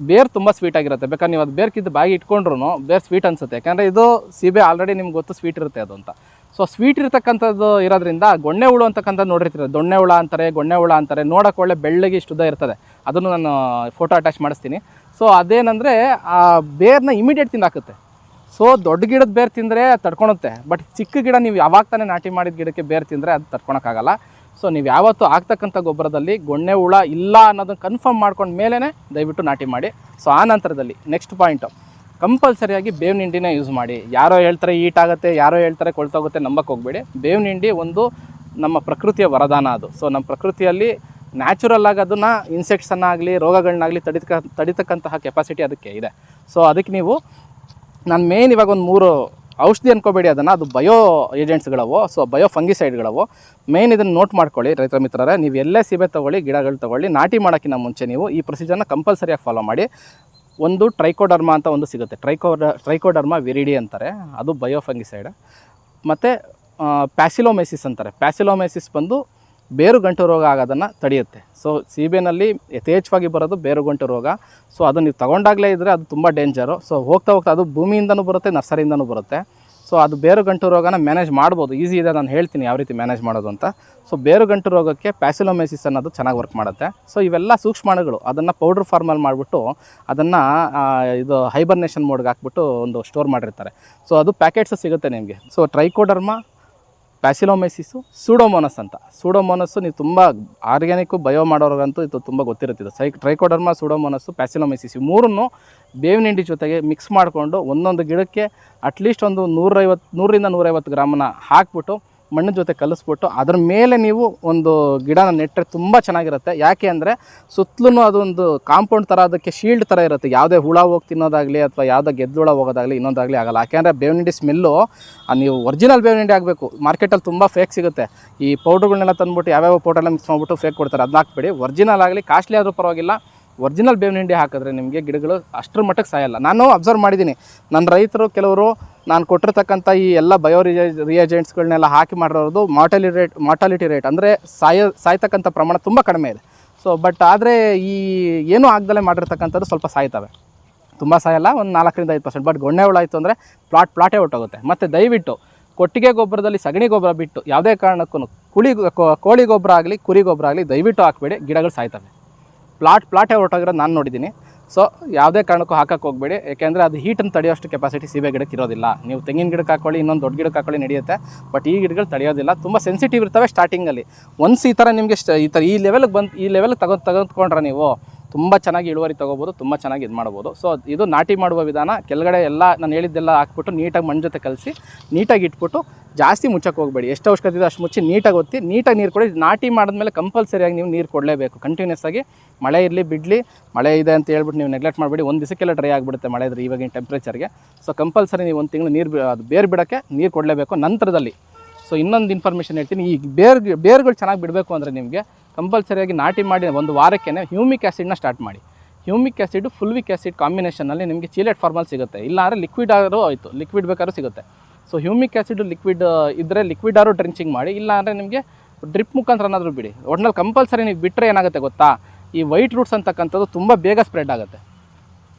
ಬೇರ್ ತುಂಬ ಸ್ವೀಟಾಗಿರುತ್ತೆ ಬೇಕಾದ್ರೆ ನೀವು ಅದು ಬೇರ್ಕಿದ್ದು ಬಾಗಿ ಇಟ್ಕೊಂಡ್ರು ಬೇರ್ ಸ್ವೀಟ್ ಅನಿಸುತ್ತೆ. ಯಾಕಂದರೆ ಇದು ಸೀಬೆ ಆಲ್ರೆಡಿ ನಿಮ್ಗೆ ಗೊತ್ತು ಸ್ವೀಟ್ ಇರುತ್ತೆ ಅದು ಅಂತ. ಸೊ ಸ್ವೀಟ್ ಇರ್ತಕ್ಕಂಥದ್ದು ಇರೋದ್ರಿಂದ ಗೊಣ್ಣೆ ಹುಳು ಅಂತಕ್ಕಂಥದ್ದು ನೋಡಿರ್ತೀರ. ದೊಣ್ಣೆ ಹುಳ ಅಂತಾರೆ, ಗೊಣ್ಣೆ ಹುಳ ಅಂತಾರೆ, ನೋಡೋಕೆ ಒಳ್ಳೆ ಬೆಳ್ಳಗೆ ಇಷ್ಟುದ ಇರ್ತದೆ. ಅದನ್ನು ನಾನು ಫೋಟೋ ಅಟ್ಯಾಚ್ ಮಾಡಿಸ್ತೀನಿ. ಸೊ ಅದೇನಂದರೆ ಆ ಬೇರ್ನ ಇಮಿಡಿಯೇಟ್ ತಿಂದಾಕುತ್ತೆ. ಸೊ ದೊಡ್ಡ ಗಿಡದ ಬೇರು ತಿಂದರೆ ತಡ್ಕೊಳುತ್ತೆ. ಬಟ್ ಚಿಕ್ಕ ಗಿಡ ನೀವು ಯಾವಾಗ ತಾನೇ ನಾಟಿ ಮಾಡಿದ ಗಿಡಕ್ಕೆ ಬೇರು ತಿಂದರೆ ಅದು ತಡ್ಕೊಳಕ್ಕಾಗಲ್ಲ. ಸೊ ನೀವು ಯಾವತ್ತೂ ಆಗ್ತಕ್ಕಂಥ ಗೊಬ್ಬರದಲ್ಲಿ ಗೊಣ್ಣೆ ಹುಳ ಇಲ್ಲ ಅನ್ನೋದನ್ನು ಕನ್ಫರ್ಮ್ ಮಾಡ್ಕೊಂಡ ಮೇಲೇ ದಯವಿಟ್ಟು ನಾಟಿ ಮಾಡಿ. ಸೊ ಆ ನಂತರದಲ್ಲಿ ನೆಕ್ಸ್ಟ್ ಪಾಯಿಂಟು ಕಂಪಲ್ಸರಿಯಾಗಿ ಬೇವಿನ ಹಿಂಡಿನೇ ಯೂಸ್ ಮಾಡಿ. ಯಾರೋ ಹೇಳ್ತಾರೆ ಈಟ್ ಆಗುತ್ತೆ, ಯಾರೋ ಹೇಳ್ತಾರೆ ಕೊಳ್ತೋಗುತ್ತೆ ನಂಬಕ್ಕೆ ಹೋಗಬೇಡಿ. ಬೇವಿನ ಹಿಂಡಿ ಒಂದು ನಮ್ಮ ಪ್ರಕೃತಿಯ ವರದಾನ ಅದು. ಸೊ ನಮ್ಮ ಪ್ರಕೃತಿಯಲ್ಲಿ ನ್ಯಾಚುರಲ್ ಆಗಿ ಅದನ್ನು ಇನ್ಸೆಕ್ಟ್ಸನ್ನಾಗಲಿ ರೋಗಗಳನ್ನಾಗಲಿ ತಡಿತಕ್ಕ ತಡಿತಕ್ಕಂತಹ ಕೆಪಾಸಿಟಿ ಅದಕ್ಕೆ ಇದೆ. ಸೊ ಅದಕ್ಕೆ ನೀವು ನಾನು ಮೇನ್ ಇವಾಗ ಒಂದು ಮೂರು ಔಷಧಿ ಅನ್ಕೋಬೇಡಿ ಅದನ್ನು. ಅದು ಬಯೋ ಏಜೆಂಟ್ಸ್ಗಳವು ಸೊ ಬಯೋ ಫಂಗಿಸೈಡ್ಗಳವು ಮೇನ್ ಇದನ್ನು ನೋಟ್ ಮಾಡ್ಕೊಳ್ಳಿ ರೈತರ ಮಿತ್ರರೇ. ನೀವು ಎಲ್ಲೇ ಸೀಬೆ ತೊಗೊಳ್ಳಿ, ಗಿಡಗಳು ತೊಗೊಳ್ಳಿ, ನಾಟಿ ಮಾಡೋಕ್ಕಿಂತ ಮುಂಚೆ ನೀವು ಈ ಪ್ರೊಸೀಜರ್ನ ಕಂಪಲ್ಸರಿಯಾಗಿ ಫಾಲೋ ಮಾಡಿ. ಒಂದು ಟ್ರೈಕೋಡರ್ಮಾ ಅಂತ ಒಂದು ಸಿಗುತ್ತೆ. ಟ್ರೈಕೋಡ ಟ್ರೈಕೋಡರ್ಮಾ ವಿರಿಡಿ ಅಂತಾರೆ. ಅದು ಬಯೋ ಫಂಗಿಸೈಡ್ ಮತ್ತು ಪ್ಯಾಸಿಲೋಮೆಸಿಸ್ ಅಂತಾರೆ. ಪ್ಯಾಸಿಲೋಮೆಸಿಸ್ ಬಂದು ಬೇರು ಗಂಟು ರೋಗ ಆಗೋದನ್ನು ತಡೆಯುತ್ತೆ. ಸೊ ಸೀಬೆನಲ್ಲಿ ಯಥೇಚ್ಛವಾಗಿ ಬರೋದು ಬೇರು ಗಂಟು ರೋಗ. ಸೊ ಅದು ನೀವು ತಗೊಂಡಾಗಲೇ ಇದ್ದರೆ ಅದು ತುಂಬ ಡೇಂಜರು ಸೊ ಹೋಗ್ತಾ ಹೋಗ್ತಾ ಅದು ಭೂಮಿಯಿಂದನೂ ಬರುತ್ತೆ, ನರ್ಸರಿಯಿಂದನೂ ಬರುತ್ತೆ. ಸೊ ಅದು ಬೇರು ಗಂಟು ರೋಗನ ಮ್ಯಾನೇಜ್ ಮಾಡ್ಬೋದು. ಈಸಿ ಇದೆ, ನಾನು ಹೇಳ್ತೀನಿ ಯಾವ ರೀತಿ ಮ್ಯಾನೇಜ್ ಮಾಡೋದು ಅಂತ. ಸೊ ಬೇರು ಗಂಟು ರೋಗಕ್ಕೆ ಪ್ಯಾಸಿಲೋಮೆಸಿಸ್ ಅನ್ನೋದು ಚೆನ್ನಾಗಿ ವರ್ಕ್ ಮಾಡುತ್ತೆ. ಸೊ ಇವೆಲ್ಲ ಸೂಕ್ಷ್ಮಾಣುಗಳು. ಅದನ್ನು ಪೌಡ್ರ್ ಫಾರ್ಮಲ್ಲಿ ಮಾಡಿಬಿಟ್ಟು ಅದನ್ನು ಇದು ಹೈಬರ್ನೇಷನ್ ಮೋಡ್ಗೆ ಹಾಕ್ಬಿಟ್ಟು ಒಂದು ಸ್ಟೋರ್ ಮಾಡಿರ್ತಾರೆ. ಸೊ ಅದು ಪ್ಯಾಕೆಟ್ಸ್ ಸಿಗುತ್ತೆ ನಿಮಗೆ. ಸೊ ಟ್ರೈಕೋಡರ್ಮಾ ಪ್ಯಾಸಿಲೋಮೆಸಿಸು ಸೂಡೋಮೋನಸ್ ಅಂತ. ಸೂಡೋಮೋನಸ್ಸು ನೀವು ತುಂಬ ಆರ್ಗ್ಯಾನಿಕ್ಕು, ಬಯೋ ಮಾಡೋರಿಗಂತೂ ಇದು ತುಂಬ ಗೊತ್ತಿರುತ್ತಿದೆ. ಸೈ ಟ್ರೈಕೋಡರ್ಮಾ, ಸೂಡೋಮೋನಸ್ಸು ಪ್ಯಾಸಿಲೋಮೈಸಿಸ್ ಮೂರನ್ನು ಬೇವಿನ ಹಿಂಡಿ ಜೊತೆಗೆ ಮಿಕ್ಸ್ ಮಾಡಿಕೊಂಡು ಒಂದೊಂದು ಗಿಡಕ್ಕೆ ಅಟ್ಲೀಸ್ಟ್ ಒಂದು ನೂರೈವತ್ತು ನೂರರಿಂದ ನೂರೈವತ್ತು ಗ್ರಾಮನ್ನ ಹಾಕ್ಬಿಟ್ಟು ಮಣ್ಣಿನ ಜೊತೆ ಕಲಿಸ್ಬಿಟ್ಟು ಅದ್ರ ಮೇಲೆ ನೀವು ಒಂದು ಗಿಡನ ನೆಟ್ಟರೆ ತುಂಬ ಚೆನ್ನಾಗಿರುತ್ತೆ. ಯಾಕೆ ಅಂದರೆ ಸುತ್ತಲೂ ಅದೊಂದು ಕಾಂಪೌಂಡ್ ಥರ ಅದಕ್ಕೆ ಶೀಲ್ಡ್ ಥರ ಇರುತ್ತೆ. ಯಾವುದೇ ಹುಳ ಹೋಗಿ ತಿನ್ನೋದಾಗಲಿ ಅಥವಾ ಯಾವುದೇ ಗೆದ್ದುಳ ಹೋಗೋದಾಗಲಿ ಇನ್ನೊಂದಾಗಲಿ ಆಗಲ್ಲ. ಯಾಕೆಂದರೆ ಬೇವಿನ ಹಿಂಡಿ ಸ್ಮೆಲ್ಲು ನೀವು ಒರಿಜಿನಲ್ ಬೇವಿನ ಹಿಂಡಿ ಆಗಬೇಕು ಮಾರ್ಕೆಟಲ್ಲಿ ತುಂಬ ಫೇಕ್ ಸಿಗುತ್ತೆ. ಈ ಪೌಡ್ರ್ಗಳನ್ನೆಲ್ಲ ತಂದುಬಿಟ್ಟು ಯಾವ್ಯಾವ ಪೌಡ್ರೆಲ್ಲ ಮಿಕ್ಸ್ ಮಾಡಿಬಿಟ್ಟು ಫೇಕ್ ಕೊಡ್ತಾರೆ. ಅದನ್ನ ಹಾಕ್ಬೇಡಿ. ಒರಿಜಿನಲ್ ಆಗಲಿ ಕಾಸ್ಟ್ಲಿ ಆದರೂ ಪರವಾಗಿಲ್ಲ. ಒರಿಜಿನಲ್ ಬೇವಿನ ಹಿಂಡಿ ಹಾಕಿದ್ರೆ ನಿಮಗೆ ಗಿಡಗಳು ಅಷ್ಟರ ಮಟ್ಟಕ್ಕೆ ಸಾಯಲ್ಲ. ನಾನು ಅಬ್ಸರ್ವ್ ಮಾಡಿದ್ದೀನಿ. ನನ್ನ ರೈತರು ಕೆಲವರು ನಾನು ಕೊಟ್ಟಿರ್ತಕ್ಕಂಥ ಈ ಎಲ್ಲ ಬಯೋ ರಿಯ ರಿಯೇಜೆಂಟ್ಸ್ಗಳನ್ನೆಲ್ಲ ಹಾಕಿ ಮಾಡಿರೋದು ಮಾರ್ಟಾಲಿ ರೇಟ್ ಮಾರ್ಟಾಲಿಟಿ ರೇಟ್ ಅಂದರೆ ಸಾಯ ಸಾಯ್ತಕ್ಕಂಥ ಪ್ರಮಾಣ ತುಂಬ ಕಡಿಮೆ ಇದೆ. ಸೊ ಬಟ್ ಆದರೆ ಈ ಏನೂ ಆಗದಲ್ಲೇ ಮಾಡಿರ್ತಕ್ಕಂಥದ್ದು ಸ್ವಲ್ಪ ಸಾಯ್ತವೆ. ತುಂಬ ಸಾಯಲ್ಲ, ಒಂದು ನಾಲ್ಕರಿಂದ ಐದು ಪರ್ಸೆಂಟ್ ಬಟ್ ಗೊಣ್ಣೆ ಹುಳ ಆಯಿತು ಅಂದರೆ ಪ್ಲಾಟ್ ಪ್ಲಾಟೇ ಹೊಟ್ಟೋಗುತ್ತೆ ಮತ್ತು ದಯವಿಟ್ಟು ಕೊಟ್ಟಿಗೆ ಗೊಬ್ಬರದಲ್ಲಿ ಸಗಣಿ ಗೊಬ್ಬರ ಬಿಟ್ಟು ಯಾವುದೇ ಕಾರಣಕ್ಕೂ ಕುಳಿ ಕೋಳಿ ಗೊಬ್ಬರ ಆಗಲಿ, ಕುರಿ ಗೊಬ್ಬರ ಆಗಲಿ ದಯವಿಟ್ಟು ಹಾಕಬೇಡಿ. ಗಿಡಗಳು ಸಾಯ್ತವೆ. ಪ್ಲಾಟ್ ಪ್ಲಾಟೇ ಹೊರಟೋಗಿರೋದು ನಾನು ನೋಡಿದ್ದೀನಿ. ಸೊ ಯಾವುದೇ ಕಾರಣಕ್ಕೂ ಹಾಕಕ್ಕೆ ಹೋಗಬೇಡಿ. ಯಾಕೆಂದರೆ ಅದು ಹೀಟನ್ನು ತಡೆಯೋಷ್ಟು ಕೆಪಾಸಿಟಿ ಸೀಬೆ ಗಿಡಕ್ಕೆ ಇರೋದಿಲ್ಲ. ನೀವು ತೆಂಗಿನ ಗಿಡಕ್ಕೆ ಹಾಕೊಳ್ಳಿ, ಇನ್ನೊಂದು ದೊಡ್ಡ ಗಿಡಕ್ಕೆ ಹಾಕೊಳ್ಳಿ ನಡೆಯುತ್ತೆ. ಬಟ್ ಈ ಗಿಡಗಳು ತಡೆಯೋದಿಲ್ಲ. ತುಂಬ ಸೆನ್ಸಿಟಿವ್ ಇರ್ತವೆ ಸ್ಟಾರ್ಟಿಂಗಲ್ಲಿ ಒನ್ಸ್ ಈ ಥರ ನಿಮಗೆ ಈ ಥರ ಈ ಲೆವೆಲ್ಗೆ ಬಂದು ಈ ಲೆವೆಲ್ಗೆ ತಗೊಂಡು ತೆಗೆದುಕೊಂಡ್ರೆ ನೀವು ತುಂಬ ಚೆನ್ನಾಗಿ ಇಳುವರಿ ತೊಗೋಬೋದು, ತುಂಬ ಚೆನ್ನಾಗಿ ಇದು ಮಾಡ್ಬೋದು. ಸೊ ಇದು ನಾಟಿ ಮಾಡುವ ವಿಧಾನ. ಕೆಳಗಡೆ ಎಲ್ಲ ನಾನು ಹೇಳಿದ್ದೆಲ್ಲ ಹಾಕ್ಬಿಟ್ಟು ನೀಟಾಗಿ ಮಣ್ಣು ಜೊತೆ ಕಲಸಿ, ನೀಟಾಗಿ ಇಟ್ಬಿಟ್ಟು ಜಾಸ್ತಿ ಮುಚ್ಚಕ್ಕೆ ಹೋಗಬೇಡಿ. ಎಷ್ಟು ಅವಶ್ಯಕತೆ ಇದೆ ಅಷ್ಟು ಮುಚ್ಚಿ ನೀಟಾಗಿ ಒತ್ತಿ, ನೀಟಾಗಿ ನೀರು ಕೊಡಿ. ನಾಟಿ ಮಾಡಿದ್ಮೇಲೆ ಕಂಪಲ್ಸರಿಯಾಗಿ ನೀವು ನೀರು ಕೊಡಲೇಬೇಕು. ಕಂಟಿನ್ಯೂಸ್ ಆಗಿ ಮಳೆ ಇರಲಿ, ಬಿಡಲಿ, ಮಳೆ ಇದೆ ಅಂತ ಹೇಳ್ಬಿಟ್ಟು ನೀವು ನೆಗ್ಲೆಕ್ಟ್ ಮಾಡಬೇಡಿ. ಒಂದು ದಿವಸಕ್ಕೆಲ್ಲ ಡ್ರೈ ಆಗಿಬಿಡುತ್ತೆ ಮಳೆ ಇದ್ರೆ ಇವಾಗಿನ ಟೆಂಪ್ರೇಚರ್ಗೆ ಸೊ ಕಂಪಲ್ಸರಿ ನೀವು ಒಂದು ತಿಂಗಳು ನೀರು ಅದು ಬೇರು ಬಿಡೋಕ್ಕೆ ನೀರು ಕೊಡಲೇಬೇಕು ನಂತರದಲ್ಲಿ. ಸೊ ಇನ್ನೊಂದು ಇನ್ಫಾರ್ಮೇಷನ್ ಹೇಳ್ತೀನಿ. ಈ ಬೇರ್ ಬೇರುಗಳು ಚೆನ್ನಾಗಿ ಬಿಡಬೇಕು ಅಂದರೆ ನಿಮಗೆ ಕಂಪಲ್ಸರಿಯಾಗಿ ನಾಟಿ ಮಾಡಿ ಒಂದು ವಾರಕ್ಕೆ ಹ್ಯೂಮಿಕ್ ಆ್ಯಸಿಡ್ನ ಸ್ಟಾರ್ಟ್ ಮಾಡಿ. ಹ್ಯೂಮಿಕ್ ಆ್ಯಸಿಡ್ ಫುಲ್ವಿಕ್ ಆ್ಯಸಿಡ್ ಕಾಂಬಿನೇಷನಲ್ಲಿ ನಿಮಗೆ ಚೀಲೆಟ್ ಫಾರ್ಮಲ್ ಸಿಗುತ್ತೆ. ಇಲ್ಲ ಅಂದರೆ ಲಿಕ್ವಿಡ್ ಆದರೂ ಆಯಿತು. ಲಿಕ್ವಿಡ್ ಬೇಕಾದ್ರೂ ಸಿಗುತ್ತೆ. ಸೊ ಹ್ಯೂಮಿಕ್ ಆ್ಯಸಿಡ್ ಲಿಕ್ವಿಡ್ ಇದ್ದರೆ ಲಿಕ್ವಿಡ್ ಆರು ಡ್ರಿಂಚಿಂಗ್ ಮಾಡಿ. ಇಲ್ಲ ಅಂದರೆ ನಿಮಗೆ ಡ್ರಿಪ್ ಮುಖಾಂತರ ಏನಾದರೂ ಬಿಡಿ. ಒಟ್ನಲ್ಲಿ ಕಂಪಲ್ಸರಿ ನೀವು ಬಿಟ್ಟರೆ ಏನಾಗುತ್ತೆ ಗೊತ್ತಾ? ಈ ವೈಟ್ ರೂಟ್ಸ್ ಅಂತಕ್ಕಂಥದ್ದು ತುಂಬ ಬೇಗ ಸ್ಪ್ರೆಡ್ ಆಗುತ್ತೆ.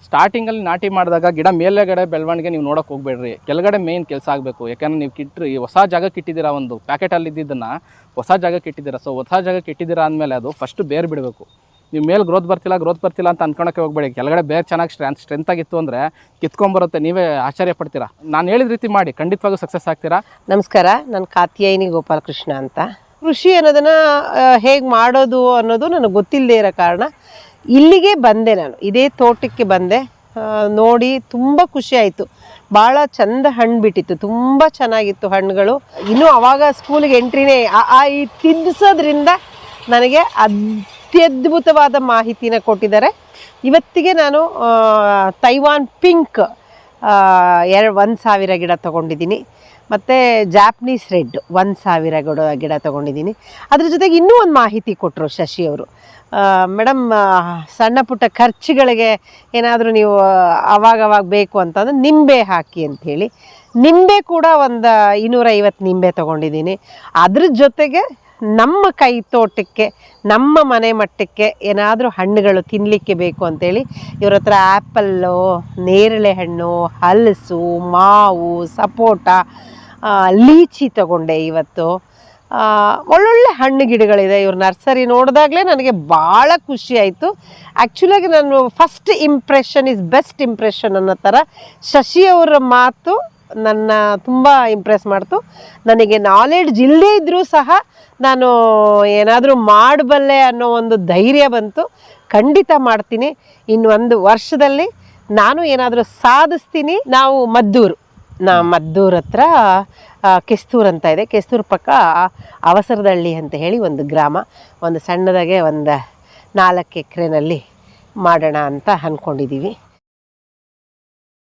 ಸ್ಟಾರ್ಟಿಂಗಲ್ಲಿ ನಾಟಿ ಮಾಡಿದಾಗ ಗಿಡ ಮೇಲೆಗಡೆ ಬೆಳವಣಿಗೆ ನೀವು ನೋಡೋಕೆ ಹೋಗ್ಬೇಡ್ರಿ. ಕೆಳಗಡೆ ಮೇನ್ ಕೆಲಸ ಆಗಬೇಕು. ಯಾಕಂದ್ರೆ ನೀವು ಕಿಟ್ರಿ, ಹೊಸ ಜಾಗಕ್ಕೆ ಇಟ್ಟಿದ್ದೀರಾ ಒಂದು ಪ್ಯಾಕೆಟಲ್ಲಿ ಇದ್ದಿದ್ದನ್ನು, ಹೊಸ ಜಾಗಕ್ಕೆ ಇಟ್ಟಿದ್ದೀರಾ. ಸೊ ಹೊಸ ಜಾಗಕ್ಕೆ ಇಟ್ಟಿದ್ದೀರಾ ಅಂದಮೇಲೆ ಅದು ಫಸ್ಟ್ ಬೇರ್ ಬಿಡಬೇಕು. ನೀವು ಮೇಲೆ ಗ್ರೋತ್ ಬರ್ತಿಲ್ಲ ಗ್ರೋತ್ ಬರ್ತಿಲ್ಲ ಅಂತ ಅಂದ್ಕೊಳಕ್ಕೆ ಹೋಗ್ಬೇಡಿ. ಕೆಳಗಡೆ ಬೇರೆ ಚೆನ್ನಾಗಿ ಸ್ಟ್ರೆಂತ್ ಸ್ಟ್ರೆಂತ್ ಆಗಿತ್ತು ಅಂದರೆ ಕಿತ್ಕೊಂಬರುತ್ತೆ. ನೀವೇ ಆಶ್ಚರ್ಯ ಪಡ್ತೀರಾ. ನಾನು ಹೇಳಿದ ರೀತಿ ಮಾಡಿ, ಖಂಡಿತವಾಗೂ ಸಕ್ಸಸ್ ಆಗ್ತೀರಾ? ನಮಸ್ಕಾರ, ನಾನು ಕಾತ್ಯಾಯಿನಿ ಗೋಪಾಲಕೃಷ್ಣ ಅಂತ. ಕೃಷಿ ಅನ್ನೋದನ್ನು ಹೇಗೆ ಮಾಡೋದು ಅನ್ನೋದು ನನಗೆ ಗೊತ್ತಿಲ್ಲದೆ ಇರೋ ಕಾರಣ ಇಲ್ಲಿಗೆ ಬಂದೆ ನಾನು. ಇದೇ ತೋಟಕ್ಕೆ ಬಂದೆ. ನೋಡಿ ತುಂಬ ಖುಷಿ ಆಯಿತು. ಭಾಳ ಚಂದ ಹಣ್ಣು ಬಿಟ್ಟಿತ್ತು. ತುಂಬ ಚೆನ್ನಾಗಿತ್ತು ಹಣ್ಣುಗಳು. ಇನ್ನೂ ಅವಾಗ ಸ್ಕೂಲಿಗೆ ಎಂಟ್ರಿನೇ, ಆ ಆ, ಈ ತಿದ್ದಿಸೋದ್ರಿಂದ ನನಗೆ ಅತ್ಯದ್ಭುತವಾದ ಮಾಹಿತಿನ ಕೊಟ್ಟಿದ್ದಾರೆ. ಇವತ್ತಿಗೆ ನಾನು ತೈವಾನ್ ಪಿಂಕ್ ಎರಡು ಒಂದು ಸಾವಿರ ಗಿಡ ತೊಗೊಂಡಿದ್ದೀನಿ. ಮತ್ತು ಜಾಪ್ನೀಸ್ ರೆಡ್ ಒಂದು ಸಾವಿರ ಗಿಡ ಗಿಡ ತೊಗೊಂಡಿದ್ದೀನಿ. ಅದ್ರ ಜೊತೆಗೆ ಇನ್ನೂ ಒಂದು ಮಾಹಿತಿ ಕೊಟ್ಟರು ಶಶಿ ಅವರು. ಮೇಡಮ್ ಸಣ್ಣ ಪುಟ್ಟ ಖರ್ಚುಗಳಿಗೆ ಏನಾದರೂ ನೀವು ಅವಾಗವಾಗ ಬೇಕು ಅಂತಂದ್ರೆ ನಿಂಬೆ ಹಾಕಿ ಅಂಥೇಳಿ ನಿಂಬೆ ಕೂಡ ಒಂದು ಇನ್ನೂರೈವತ್ತು ನಿಂಬೆ ತೊಗೊಂಡಿದ್ದೀನಿ. ಅದ್ರ ಜೊತೆಗೆ ನಮ್ಮ ಕೈ ತೋಟಕ್ಕೆ, ನಮ್ಮ ಮನೆ ಮಟ್ಟಕ್ಕೆ ಏನಾದರೂ ಹಣ್ಣುಗಳು ತಿನ್ನಲಿಕ್ಕೆ ಬೇಕು ಅಂತೇಳಿ ಇವ್ರ ಹತ್ರ ಆ್ಯಪಲ್ಲು ನೇರಳೆ ಹಣ್ಣು, ಹಲಸು, ಮಾವು, ಸಪೋಟ ಲೀಚಿ ತಗೊಂಡೆ ಇವತ್ತು. ಒಳ್ಳೊಳ್ಳೆ ಹಣ್ಣು ಗಿಡಗಳಿದೆ ಇವ್ರ ನರ್ಸರಿ ನೋಡಿದಾಗಲೇ ನನಗೆ ಭಾಳ ಖುಷಿ ಆಯಿತು. ಆ್ಯಕ್ಚುಲಾಗಿ ನಾನು first impression is best impression ಅನ್ನೋ ಥರ ಶಶಿ ಅವರ ಮಾತು ನನ್ನ ತುಂಬ ಇಂಪ್ರೆಸ್ ಮಾಡ್ತು. ನನಗೆ ನಾಲೆಡ್ಜ್ ಇಲ್ಲದೇ ಇದ್ದರೂ ಸಹ ನಾನು ಏನಾದರೂ ಮಾಡಬಲ್ಲೆ ಅನ್ನೋ ಒಂದು ಧೈರ್ಯ ಬಂತು. ಖಂಡಿತ ಮಾಡ್ತೀನಿ. ಇನ್ನೊಂದು ವರ್ಷದಲ್ಲಿ ನಾನು ಏನಾದರೂ ಸಾಧಿಸ್ತೀನಿ. ನಾವು ಮದ್ದೂರು. ಮದ್ದೂರ್ ಹತ್ರ ಕೆಸ್ತೂರ್ ಅಂತ ಇದೆ. ಕೆಸ್ತೂರ್ ಪಕ್ಕ ಅವಸರದಳ್ಳಿ ಅಂತ ಹೇಳಿ ಒಂದು ಗ್ರಾಮ. ಒಂದು ಸಣ್ಣದಾಗೆ ಒಂದು ನಾಲ್ಕು ಎಕರೆನಲ್ಲಿ ಮಾಡೋಣ ಅಂತ ಅಂದ್ಕೊಂಡಿದ್ದೀವಿ